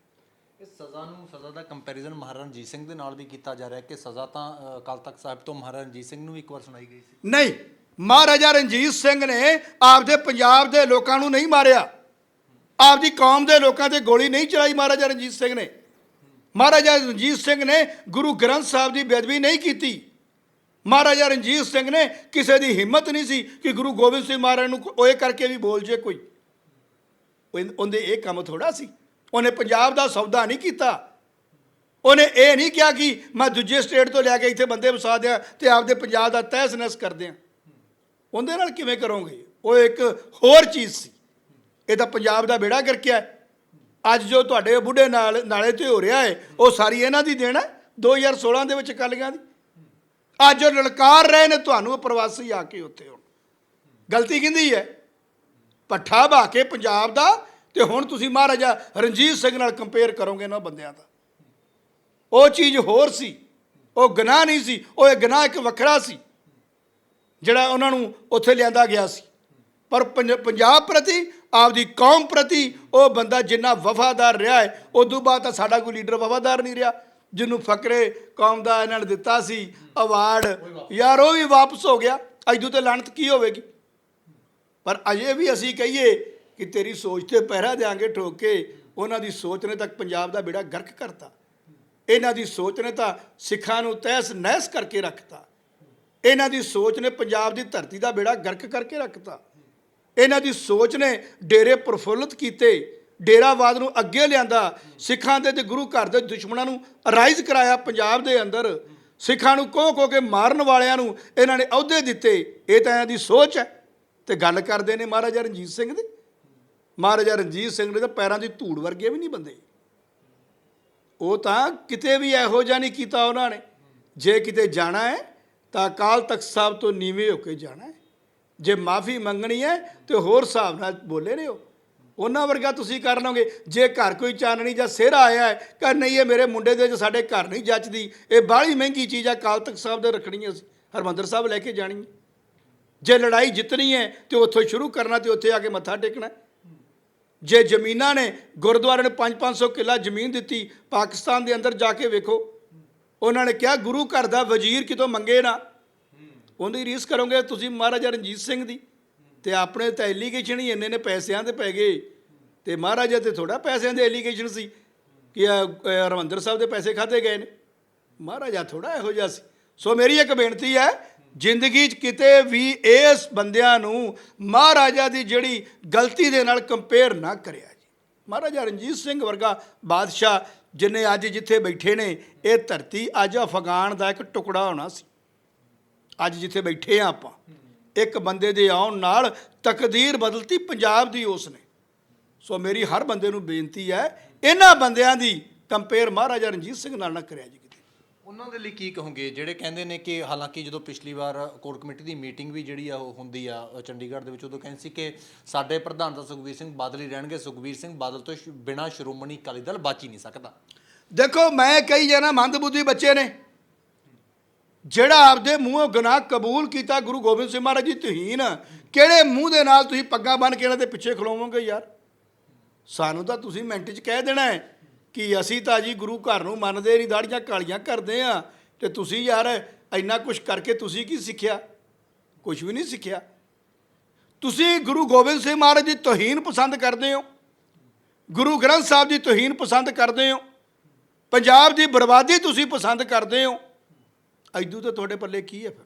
ਇਸ ਸਜ਼ਾ ਨੂੰ ਸਜ਼ਾ ਦਾ ਕੰਪੈਰੀਜ਼ਨ ਮਹਾਰਾਜਾ ਰਣਜੀਤ ਸਿੰਘ ਦੇ ਨਾਲ ਵੀ ਕੀਤਾ ਜਾ ਰਿਹਾ ਹੈ ਕਿ ਸਜ਼ਾ ਤਾਂ ਅਕਾਲ ਤਖਤ ਸਾਹਿਬ ਤੋਂ ਮਹਾਰਾਜਾ ਰਣਜੀਤ ਸਿੰਘ ਨੂੰ ਵੀ ਇੱਕ ਵਾਰ ਸੁਣਾਈ ਗਈ ਸੀ। ਨਹੀਂ ਮਹਾਰਾਜਾ ਰਣਜੀਤ ਸਿੰਘ ਨੇ ਆਪਦੇ ਪੰਜਾਬ ਦੇ ਲੋਕਾਂ ਨੂੰ ਨਹੀਂ ਮਾਰਿਆ। ਆਪਦੀ ਕੌਮ ਦੇ ਲੋਕਾਂ ਤੇ ਗੋਲੀ ਨਹੀਂ ਚਲਾਈ ਮਹਾਰਾਜਾ ਰਣਜੀਤ ਸਿੰਘ ਨੇ। ਮਹਾਰਾਜਾ ਰਣਜੀਤ ਸਿੰਘ ਨੇ ਗੁਰੂ ਗ੍ਰੰਥ ਸਾਹਿਬ ਦੀ ਬੇਅਦਬੀ ਨਹੀਂ ਕੀਤੀ। ਮਹਾਰਾਜਾ ਰਣਜੀਤ ਸਿੰਘ ਨੇ ਕਿਸੇ ਦੀ ਹਿੰਮਤ ਨਹੀਂ ਸੀ ਕਿ ਗੁਰੂ ਗੋਬਿੰਦ ਸਿੰਘ ਮਹਾਰਾਜ ਨੂੰ ਓਏ ਕਰਕੇ ਵੀ ਬੋਲ ਜੇ ਕੋਈ। ਉਹਦੇ ਇਹ ਕੰਮ ਥੋੜਾ ਸੀ। ਉਹਨੇ ਪੰਜਾਬ ਦਾ ਸੌਦਾ ਨਹੀਂ ਕੀਤਾ। ਉਹਨੇ ਇਹ ਨਹੀਂ ਕਿਹਾ ਕਿ ਮੈਂ ਦੂਜੇ ਸਟੇਟ ਤੋਂ ਲੈ ਕੇ ਇੱਥੇ ਬੰਦੇ ਵਸਾ ਦਿਆਂ ਤੇ ਆਪਦੇ ਪੰਜਾਬ ਦਾ ਤਹਿਸ ਨਹਿਸ ਕਰ ਦਿਆਂ। ਉਹਦੇ ਨਾਲ ਕਿਵੇਂ ਕਰੋਗੇ? ਉਹ ਇੱਕ ਹੋਰ ਚੀਜ਼ ਸੀ। ਇਹ ਤਾਂ ਪੰਜਾਬ ਦਾ ਬੇੜਾ ਕਰਕੇ ਹੈ ਅੱਜ ਜੋ ਤੁਹਾਡੇ ਬੁੱਢੇ ਨਾਲ ਨਾਲੇ ਤੇ ਹੋ ਰਿਹਾ ਹੈ ਉਹ ਸਾਰੀ ਇਹਨਾਂ ਦੀ ਦੇਣ ਹੈ? 2016 ਦੇ ਵਿੱਚ ਅਕਾਲੀਆਂ ਦੀ। ਅੱਜ ਉਹ ਲਲਕਾਰ ਰਹੇ ਨੇ, ਤੁਹਾਨੂੰ ਉਹ ਪ੍ਰਵਾਸੀ ਆ ਕੇ ਉੱਥੇ ਹੁਣ ਗਲਤੀ ਕਿੰਦੀ ਹੈ? ਪੱਠਾ ਬਾ ਕੇ ਪੰਜਾਬ ਦਾ, ਤੇ ਹੁਣ ਤੁਸੀਂ ਮਹਾਰਾਜਾ ਰਣਜੀਤ ਸਿੰਘ ਨਾਲ ਕੰਪੇਅਰ ਕਰੋਗੇ ਇਹਨਾਂ ਬੰਦਿਆਂ ਦਾ। ਉਹ ਚੀਜ਼ ਹੋਰ ਸੀ। ਉਹ ਗਨਾਹ ਨਹੀਂ ਸੀ। ਉਹ ਇਹ ਗਨਾਹ ਇੱਕ ਵੱਖਰਾ ਸੀ, ਜਿਹੜਾ ਉਹਨਾਂ ਨੂੰ ਉੱਥੇ ਲਿਆਂਦਾ ਗਿਆ ਸੀ। ਪਰ ਪੰਜਾਬ ਪ੍ਰਤੀ, ਆਪਦੀ ਕੌਮ ਪ੍ਰਤੀ ਉਹ ਬੰਦਾ ਜਿੰਨਾ ਵਫਾਦਾਰ ਰਿਹਾ ਹੈ, ਉਦੋਂ ਬਾਅਦ ਤਾਂ ਸਾਡਾ ਕੋਈ ਲੀਡਰ ਵਫਾਦਾਰ ਨਹੀਂ ਰਿਹਾ। ਜਿਹਨੂੰ ਫਕਰੇ ਕੌਮ ਦਾ ਇਹਨਾਂ ਨੇ ਦਿੱਤਾ ਸੀ ਅਵਾਰਡ ਯਾਰ ਉਹ ਵੀ ਵਾਪਸ ਹੋ ਗਿਆ। ਅਜੂ ਤੇ ਲਾਣਤ ਕੀ ਹੋਵੇਗੀ? ਪਰ ਅਜੇ ਵੀ ਅਸੀਂ ਕਹੀਏ ਕਿ ਤੇਰੀ ਸੋਚ ਤੇ ਪਹਿਰਾ ਦੇਾਂਗੇ ਠੋਕ ਕੇ, ਉਹਨਾਂ ਦੀ ਸੋਚ ਨੇ ਤੱਕ ਪੰਜਾਬ ਦਾ ਬੇੜਾ ਗਰਕ ਕਰਤਾ। ਇਹਨਾਂ ਦੀ ਸੋਚ ਨੇ ਤਾਂ ਸਿੱਖਾਂ ਨੂੰ ਤਹਿਸ ਨਹਿਸ ਕਰਕੇ ਰੱਖਤਾ। ਇਹਨਾਂ ਦੀ ਸੋਚ ਨੇ ਪੰਜਾਬ ਦੀ ਧਰਤੀ ਦਾ ਬੇੜਾ ਗਰਕ ਕਰਕੇ ਰੱਖਤਾ। ਇਹਨਾਂ ਦੀ ਸੋਚ ਨੇ ਡੇਰੇ ਪ੍ਰਫੁੱਲਤ ਕੀਤੇ। ਡੇਰਾਵਾਦ ਨੂੰ ਅੱਗੇ ਲਿਆਂਦਾ, ਸਿੱਖਾਂ ਦੇ ਤੇ ਗੁਰੂ ਘਰ ਦੇ ਦੁਸ਼ਮਣਾਂ ਨੂੰ ਅਰਾਈਜ਼ ਕਰਾਇਆ ਪੰਜਾਬ ਦੇ ਅੰਦਰ। ਸਿੱਖਾਂ ਨੂੰ ਕੋਹ ਕੋਹ ਕੇ ਮਾਰਨ ਵਾਲਿਆਂ ਨੂੰ ਇਹਨਾਂ ਨੇ ਅਹੁਦੇ ਦਿੱਤੇ। ਇਹ ਤਾਂ ਇਹਨਾਂ ਦੀ ਸੋਚ ਹੈ। ਤੇ ਗੱਲ ਕਰਦੇ ਨੇ ਮਹਾਰਾਜਾ ਰਣਜੀਤ ਸਿੰਘ ਦੀ। ਮਹਾਰਾਜਾ ਰਣਜੀਤ ਸਿੰਘ ਨੇ ਤਾਂ ਪੈਰਾਂ ਦੀ ਧੂੜ ਵਰਗੇ ਵੀ ਨਹੀਂ ਬੰਦੇ। ਉਹ ਤਾਂ ਕਿਤੇ ਵੀ ਇਹੋ ਜਿਹਾ ਨਹੀਂ ਕੀਤਾ ਉਹਨਾਂ ਨੇ। ਜੇ ਕਿਤੇ ਜਾਣਾ ਹੈ, ਤਾਂ ਅਕਾਲ ਤਖਤ ਸਾਹਿਬ ਤੋਂ ਨੀਵੇਂ ਹੋ ਕੇ ਜਾਣਾ ਹੈ। ਜੇ ਮਾਫੀ ਮੰਗਣੀ ਹੈ, ਤੇ ਹੋਰ ਹਿਸਾਬ ਨਾਲ ਬੋਲੇ ਨੇ ਉਹ। ਉਹਨਾਂ ਵਰਗਾ ਤੁਸੀਂ ਕਰ ਲਓਗੇ। ਜੇ ਘਰ ਕੋਈ ਚਾਨਣੀ ਜਾਂ ਸਿਹਰਾ ਆਇਆ ਹੈ ਕਿ ਨਹੀਂ ਇਹ ਮੇਰੇ ਮੁੰਡੇ ਦੇ ਵਿੱਚ ਸਾਡੇ ਘਰ ਨਹੀਂ ਜੱਚਦੀ। ਇਹ ਬਾਹਲੀ ਮਹਿੰਗੀ ਚੀਜ਼ ਆ, ਅਕਾਲ ਤਖਤ ਸਾਹਿਬ ਦੇ ਰੱਖਣੀ ਹੈ ਹਰਮੰਦਰ ਸਾਹਿਬ ਲੈ ਕੇ ਜਾਣੀ ਜੇ ਲੜਾਈ ਜਿੱਤਣੀ ਹੈ, ਤੇ ਉੱਥੋਂ ਸ਼ੁਰੂ ਕਰਨਾ ਤੇ ਉੱਥੇ ਆ ਕੇ ਮੱਥਾ ਟੇਕਣਾ ਜੇ ਜ਼ਮੀਨਾਂ ਨੇ ਗੁਰਦੁਆਰੇ ਨੂੰ 5-500 ਕਿੱਲਾ ਜ਼ਮੀਨ ਦਿੱਤੀ, ਪਾਕਿਸਤਾਨ ਦੇ ਅੰਦਰ ਜਾ ਕੇ ਵੇਖੋ। ਉਹਨਾਂ ਨੇ ਕਿਹਾ, ਗੁਰੂ ਘਰ ਦਾ ਵਜ਼ੀਰ ਕਿਤੋਂ ਮੰਗੇ ਨਾ। ਉਹਦੀ ਰੀਸ ਕਰੋਗੇ ਤੁਸੀਂ ਮਹਾਰਾਜਾ ਰਣਜੀਤ ਸਿੰਘ ਦੀ। ਤੇ ਆਪਣੇ ਤਾਂ ਐਲੀਗੇਸ਼ਨ ਹੀ ਇੰਨੇ ਨੇ ਪੈਸਿਆਂ ਦੇ ਪੈ ਗਏ। ਤੇ ਮਹਾਰਾਜਾ ਤੇ ਥੋੜਾ ਪੈਸਿਆਂ ਦੇ ਐਲੀਗੇਸ਼ਨ ਸੀ ਕਿ ਇਹ, ਹਰਿਮੰਦਰ ਸਾਹਿਬ ਦੇ ਪੈਸੇ ਖਾਦੇ ਗਏ ਨੇ। ਮਹਾਰਾਜਾ ਥੋੜਾ ਇਹੋ ਜਿਹਾ ਸੀ। ਸੋ ਮੇਰੀ ਇੱਕ ਬੇਨਤੀ ਹੈ ਜ਼ਿੰਦਗੀ 'ਚ ਕਿਤੇ ਵੀ ਇਸ ਬੰਦਿਆਂ ਨੂੰ ਮਹਾਰਾਜਾ ਦੀ ਜਿਹੜੀ ਗਲਤੀ ਦੇ ਨਾਲ ਕੰਪੇਅਰ ਨਾ ਕਰਿਆ ਜੀ ਮਹਾਰਾਜਾ ਰਣਜੀਤ ਸਿੰਘ ਵਰਗਾ ਬਾਦਸ਼ਾਹ ਜਿਨੇ ਅੱਜ ਜਿੱਥੇ ਬੈਠੇ ਨੇ ਇਹ ਧਰਤੀ ਅੱਜ ਅਫਗਾਨ ਦਾ ਇੱਕ ਟੁਕੜਾ ਹੋਣਾ ਸੀ। ਅੱਜ ਜਿੱਥੇ ਬੈਠੇ ਆ ਆਪਾਂ। ਇੱਕ ਬੰਦੇ ਦੇ ਆਉਣ ਨਾਲ ਤਕਦੀਰ ਬਦਲਤੀ ਪੰਜਾਬ ਦੀ ਉਸ ਨੇ ਸੋ ਮੇਰੀ ਹਰ ਬੰਦੇ ਨੂੰ ਬੇਨਤੀ ਹੈ ਇਹਨਾਂ ਬੰਦਿਆਂ ਦੀ ਕੰਪੇਅਰ ਮਹਾਰਾਜਾ ਰਣਜੀਤ ਸਿੰਘ ਨਾਲ ਨਾ ਕਰਿਆ ਜੀ ਕਿਤੇ। ਉਹਨਾਂ ਦੇ ਲਈ ਕੀ ਕਹੋਗੇ? ਜਿਹੜੇ ਕਹਿੰਦੇ ਨੇ ਕਿ ਹਾਲਾਂਕਿ ਜਦੋਂ ਪਿਛਲੀ ਵਾਰ ਕੋਰ ਕਮੇਟੀ ਦੀ ਮੀਟਿੰਗ ਵੀ ਜਿਹੜੀ ਆ ਉਹ ਹੁੰਦੀ ਆ ਚੰਡੀਗੜ੍ਹ ਦੇ ਵਿੱਚ ਉਦੋਂ ਕਹਿੰਦੇ ਸੀ ਕਿ ਸਾਡੇ ਪ੍ਰਧਾਨ ਤਾਂ ਸੁਖਬੀਰ ਸਿੰਘ ਬਾਦਲ ਹੀ ਰਹਿਣਗੇ। ਸੁਖਬੀਰ ਸਿੰਘ ਬਾਦਲ ਤੋਂ ਬਿਨਾਂ ਸ਼੍ਰੋਮਣੀ ਅਕਾਲੀ ਦਲ ਬਚ ਹੀ ਨਹੀਂ ਸਕਦਾ। ਦੇਖੋ ਮੈਂ ਕਹੀ ਜਾਣਾ ਮੰਦਬੁੱਧੀ ਬੱਚੇ ਨੇ। ਜਿਹੜਾ ਆਪਦੇ ਮੂੰਹੋਂ ਗੁਨਾਹ ਕਬੂਲ ਕੀਤਾ ਗੁਰੂ ਗੋਬਿੰਦ ਸਿੰਘ ਮਹਾਰਾਜ ਜੀ ਤੁਹੀਨ ਕਿਹੜੇ ਮੂੰਹ ਦੇ ਨਾਲ ਤੁਸੀਂ ਪੱਗਾਂ ਬੰਨ ਕੇ ਇਹਨਾਂ ਦੇ ਪਿੱਛੇ ਖਲੋਵੋਗੇ ਯਾਰ? ਸਾਨੂੰ ਤਾਂ ਤੁਸੀਂ ਮਿੰਟ 'ਚ ਕਹਿ ਦੇਣਾ ਹੈ ਕਿ ਅਸੀਂ ਤਾਂ ਜੀ ਗੁਰੂ ਘਰ ਨੂੰ ਮੰਨਦੇ ਨਹੀਂ, ਦਾੜੀਆਂ ਕਾਲੀਆਂ ਕਰਦੇ ਆ ਤੇ ਤੁਸੀਂ ਯਾਰ ਇੰਨਾ ਕੁਝ ਕਰਕੇ ਤੁਸੀਂ ਕੀ ਸਿੱਖਿਆ? ਕੁਝ ਵੀ ਨਹੀਂ ਸਿੱਖਿਆ। ਤੁਸੀਂ ਗੁਰੂ ਗੋਬਿੰਦ ਸਿੰਘ ਮਹਾਰਾਜ ਦੀ ਤੋਹੀਨ ਪਸੰਦ ਕਰਦੇ ਹੋ? ਗੁਰੂ ਗ੍ਰੰਥ ਸਾਹਿਬ ਦੀ ਤੋਹੀਨ ਪਸੰਦ ਕਰਦੇ ਹੋ? ਪੰਜਾਬ ਦੀ ਬਰਬਾਦੀ ਤੁਸੀਂ ਪਸੰਦ ਕਰਦੇ ਹੋ? ਐਦੂ ਤਾਂ ਤੁਹਾਡੇ ਪੱਲੇ ਕੀ ਹੈ ਫਿਰ?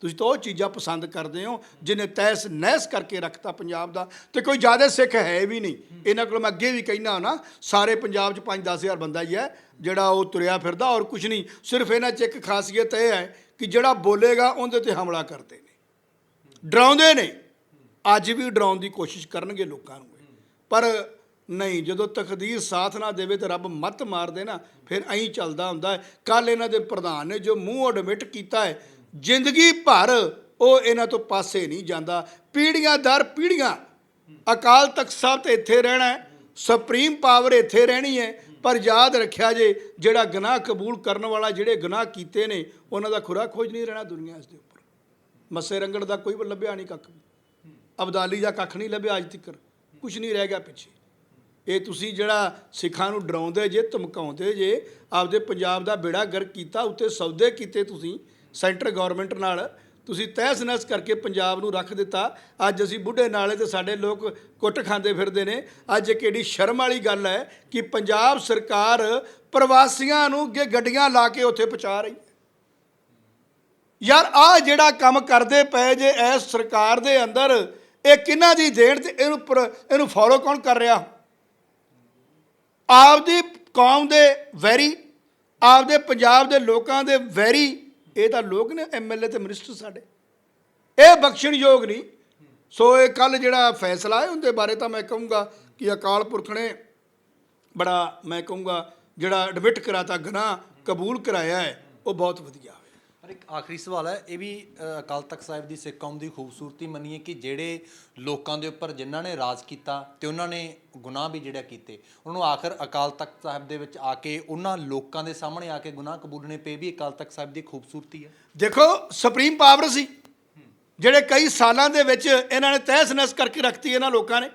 ਤੁਸੀਂ ਤਾਂ ਉਹ ਚੀਜ਼ਾਂ ਪਸੰਦ ਕਰਦੇ ਹੋ ਜਿਹਨੇ ਤੈਸ ਨਹਿਸ ਕਰਕੇ ਰੱਖਤਾ ਪੰਜਾਬ ਦਾ ਤੇ ਕੋਈ ਜ਼ਿਆਦਾ ਸਿੱਖ ਹੈ ਵੀ ਨਹੀਂ। ਇਹਨਾਂ ਕੋਲ ਮੈਂ ਅੱਗੇ ਵੀ ਕਹਿਣਾ ਨਾ, ਸਾਰੇ ਪੰਜਾਬ 'ਚ 5-10 ਹਜ਼ਾਰ ਬੰਦਾ ਹੀ ਹੈ, ਜਿਹੜਾ ਉਹ ਤੁਰਿਆ ਫਿਰਦਾ ਔਰ ਕੁਝ ਨਹੀਂ। ਸਿਰਫ ਇਹਨਾਂ 'ਚ ਇੱਕ ਖਾਸੀਅਤ ਇਹ ਹੈ ਕਿ ਜਿਹੜਾ ਬੋਲੇਗਾ ਉਹਦੇ ਤੇ ਹਮਲਾ ਕਰਦੇ ਨੇ। ਡਰਾਉਂਦੇ ਨੇ। ਅੱਜ ਵੀ ਡਰਾਉਣ ਦੀ ਕੋਸ਼ਿਸ਼ ਕਰਨਗੇ ਲੋਕਾਂ ਨੂੰ ਪਰ ਨਹੀਂ, ਜਦੋਂ ਤਕਦੀਰ ਸਾਥ ਨਾ ਦੇਵੇ ਤੇ ਰੱਬ ਮੱਤ ਮਾਰ ਦੇ ਨਾ, ਫਿਰ ਐਂ ਚੱਲਦਾ ਹੁੰਦਾ ਹੈ। ਕੱਲ ਇਹਨਾਂ ਦੇ ਪ੍ਰਧਾਨ ਨੇ ਜੋ ਮੂੰਹ ਐਡਮਿਟ ਕੀਤਾ ਹੈ, ਜ਼ਿੰਦਗੀ ਭਰ ਉਹ ਇਹਨਾਂ ਤੋਂ ਪਾਸੇ ਨਹੀਂ ਜਾਂਦਾ। ਪੀੜੀਆਂ ਦਰ ਪੀੜ੍ਹੀਆਂ। ਅਕਾਲ ਤਖਤ ਸਾਹਿਬ ਤੇ ਇੱਥੇ ਰਹਿਣਾ ਹੈ, ਸੁਪਰੀਮ ਪਾਵਰ ਇੱਥੇ ਰਹਿਣੀ ਹੈ, ਪਰ ਯਾਦ ਰੱਖਿਆ ਜੇ, ਜਿਹੜਾ ਗੁਨਾਹ ਕਬੂਲ ਕਰਨ ਵਾਲਾ ਜਿਹੜੇ ਗੁਨਾਹ ਕੀਤੇ ਨੇ, ਉਹਨਾਂ ਦਾ ਖੁਰਾ ਖੋਜ ਨਹੀਂ ਰਹਿਣਾ ਦੁਨੀਆ ਇਸ ਦੇ ਉੱਪਰ। ਮੱਸੇ ਰੰਗੜ ਦਾ ਕੋਈ ਲੱਭਿਆ ਨਹੀਂ ਕੱਖ ਅਬਦਾਲੀ ਦਾ ਕੱਖ ਨਹੀਂ ਲੱਭਿਆ ਅੱਜ ਤੱਕ ਕੁਝ ਨਹੀਂ ਰਹਿ ਗਿਆ ਪਿੱਛੇ। ਇਹ ਤੁਸੀਂ ਜਿਹੜਾ ਸਿੱਖਾਂ ਨੂੰ ਡਰਾਉਂਦੇ ਜੇ, ਧਮਕਾਉਂਦੇ ਜੇ, ਆਪਦੇ ਪੰਜਾਬ ਦਾ ਬੇੜਾ ਗਰਕ ਕੀਤਾ, ਉੱਤੇ ਸੌਦੇ ਕੀਤੇ ਤੁਸੀਂ, ਸੈਂਟਰ ਗਵਰਨਮੈਂਟ ਨਾਲ, ਤੁਸੀਂ ਤਹਿਸ ਨਹਿਸ ਕਰਕੇ ਪੰਜਾਬ ਨੂੰ ਰੱਖ ਦਿੱਤਾ। ਅੱਜ ਅਸੀਂ ਬੁੱਢੇ ਨਾਲੇ ਤੇ ਸਾਡੇ ਲੋਕ ਕੁੱਟ ਖਾਂਦੇ ਫਿਰਦੇ ਨੇ। ਅੱਜ ਇੱਕ ਏਡੀ ਸ਼ਰਮ ਵਾਲੀ ਗੱਲ ਹੈ ਕਿ ਪੰਜਾਬ ਸਰਕਾਰ ਪ੍ਰਵਾਸੀਆਂ ਨੂੰ ਅੱਗੇ ਗੱਡੀਆਂ ਲਾ ਕੇ ਉੱਥੇ ਪਹੁੰਚਾ ਰਹੀ ਹੈ। ਯਾਰ ਆ ਜਿਹੜਾ ਕੰਮ ਕਰਦੇ ਪਏ ਜੇ ਇਸ ਸਰਕਾਰ ਦੇ ਅੰਦਰ, ਇਹ ਕਿਹਨਾਂ ਦੀ ਦੇਣ ਤੇ ਇਹਨੂੰ ਪਰ- ਇਹਨੂੰ ਫੋਲੋ ਕੌਣ ਕਰ ਰਿਹਾ? ਆਪਦੀ ਕੌਮ ਦੇ ਵੈਰੀ, ਆਪਦੇ ਪੰਜਾਬ ਦੇ ਲੋਕਾਂ ਦੇ ਵੈਰੀ, ਇਹ ਤਾਂ ਲੋਕ ਨੇ ਐਮਐਲਏ ਤੇ ਮਿਨਿਸਟਰ ਸਾਡੇ। ਇਹ ਬਖਸ਼ਣਯੋਗ ਨਹੀਂ। ਸੋ ਇਹ ਕੱਲ ਜਿਹੜਾ ਫੈਸਲਾ ਹੈ, ਉਹਦੇ ਬਾਰੇ ਤਾਂ ਮੈਂ ਕਹੂੰਗਾ ਕਿ ਅਕਾਲ ਪੁਰਖ ਨੇ ਬੜਾ, ਮੈਂ ਕਹੂੰਗਾ, ਜਿਹੜਾ ਐਡਮਿਟ ਕਰਾਤਾ, ਗੁਨਾਹ ਕਬੂਲ ਕਰਾਇਆ ਹੈ, ਉਹ ਬਹੁਤ ਵਧੀਆ ਪਰ ਇੱਕ ਆਖਰੀ ਸਵਾਲ ਹੈ, ਇਹ ਵੀ ਅਕਾਲ ਤਖਤ ਸਾਹਿਬ ਦੀ ਸਿੱਖ ਕੌਮ ਦੀ ਖੂਬਸੂਰਤੀ ਮੰਨੀਏ ਕਿ ਜਿਹੜੇ ਲੋਕਾਂ ਦੇ ਉੱਪਰ ਜਿਨ੍ਹਾਂ ਨੇ ਰਾਜ ਕੀਤਾ ਤੇ ਉਹਨਾਂ ਨੇ ਗੁਨਾਹ ਵੀ ਜਿਹੜਾ ਕੀਤੇ, ਉਹਨੂੰ ਆਖਰ ਅਕਾਲ ਤਖਤ ਸਾਹਿਬ ਦੇ ਵਿੱਚ ਆ ਕੇ ਉਹਨਾਂ ਲੋਕਾਂ ਦੇ ਸਾਹਮਣੇ ਆ ਕੇ ਗੁਨਾਹ ਕਬੂਲਣੇ ਪਏ ਵੀ ਅਕਾਲ ਤਖਤ ਸਾਹਿਬ ਦੀ ਖੂਬਸੂਰਤੀ ਹੈ। ਦੇਖੋ, ਸੁਪਰੀਮ ਪਾਵਰ ਸੀ, ਜਿਹੜੇ ਕਈ ਸਾਲਾਂ ਦੇ ਵਿੱਚ ਇਹਨਾਂ ਨੇ ਤਹਿਸ ਨਹਿਸ ਕਰਕੇ ਰੱਖਤੀ ਇਹਨਾਂ ਲੋਕਾਂ ਨੇ,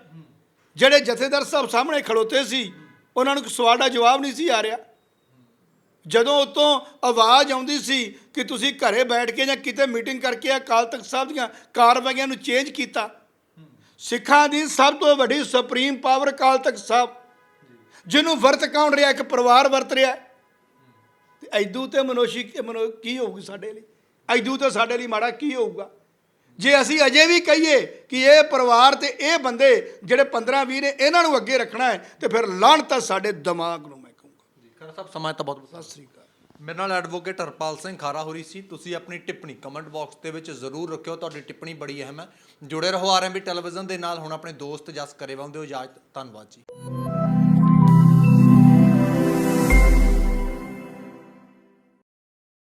ਜਿਹੜੇ ਜਥੇਦਾਰ ਸਾਹਿਬ ਸਾਹਮਣੇ ਖੜੋਤੇ ਸੀ, ਉਹਨਾਂ ਨੂੰ ਸਵਾਲ ਦਾ ਜਵਾਬ ਨਹੀਂ ਸੀ ਆ ਰਿਹਾ। ਜਦੋਂ ਉਤੋਂ ਆਵਾਜ਼ ਆਉਂਦੀ ਸੀ ਕਿ ਤੁਸੀਂ ਘਰੇ ਬੈਠ ਕੇ ਜਾਂ ਕਿਤੇ ਮੀਟਿੰਗ ਕਰਕੇ ਅਕਾਲ ਤਖਤ ਸਾਹਿਬ ਦੀਆਂ ਕਾਰਵਾਈਆਂ ਨੂੰ ਚੇਂਜ ਕੀਤਾ, ਸਿੱਖਾਂ ਦੀ ਸਭ ਤੋਂ ਵੱਡੀ ਸੁਪਰੀਮ ਪਾਵਰ ਅਕਾਲ ਤਖਤ ਸਾਹਿਬ, ਜਿਹਨੂੰ ਵਰਤ ਕੌਣ ਰਿਹਾ? ਇੱਕ ਪਰਿਵਾਰ ਵਰਤ ਰਿਹਾ। ਤੇ ਐਦੂ ਤੇ ਮਨੋਸ਼ੀ ਮਨੋ, ਕੀ ਹੋਊਗੀ ਸਾਡੇ ਲਈ? ਐਦੂ ਤੇ ਸਾਡੇ ਲਈ ਮਾੜਾ ਕੀ ਹੋਊਗਾ? ਜੇ ਅਸੀਂ ਅਜੇ ਵੀ ਕਹੀਏ ਕਿ ਇਹ ਪਰਿਵਾਰ ਤੇ ਇਹ ਬੰਦੇ ਜਿਹੜੇ 15 20 ਨੇ, ਇਹਨਾਂ ਨੂੰ ਅੱਗੇ ਰੱਖਣਾ ਹੈ, ਤੇ ਫਿਰ ਲਾਹਣਤ ਸਾਡੇ ਦਿਮਾਗ ਨੂੰ। ਖਰਾ ਸਾਹਿਬ ਸਮਾਂ ਤਾਂ ਬਹੁਤ ਸਤਿ ਸ੍ਰੀ ਅਕਾਲ। ਮੇਰੇ ਨਾਲ ਐਡਵੋਕੇਟ ਹਰਪਾਲ ਸਿੰਘ ਖਾਰਾ ਹੋਰੀ ਸੀ। ਤੁਸੀਂ ਆਪਣੀ ਟਿੱਪਣੀ ਕਮੈਂਟ ਬਾਕਸ ਦੇ ਵਿੱਚ ਜ਼ਰੂਰ ਰੱਖਿਓ। ਤੁਹਾਡੀ ਟਿੱਪਣੀ ਬੜੀ ਅਹਿਮ ਹੈ। ਜੁੜੇ ਰਹੋ ਆਰਐਮਬੀ ਟੈਲੀਵਿਜ਼ਨ ਦੇ ਨਾਲ। ਹੁਣ ਆਪਣੇ ਦੋਸਤ ਜਸ ਕਰੇਵਾਲ ਦੇ ਇਜਾਜ਼ਤ ਧੰਨਵਾਦ ਜੀ।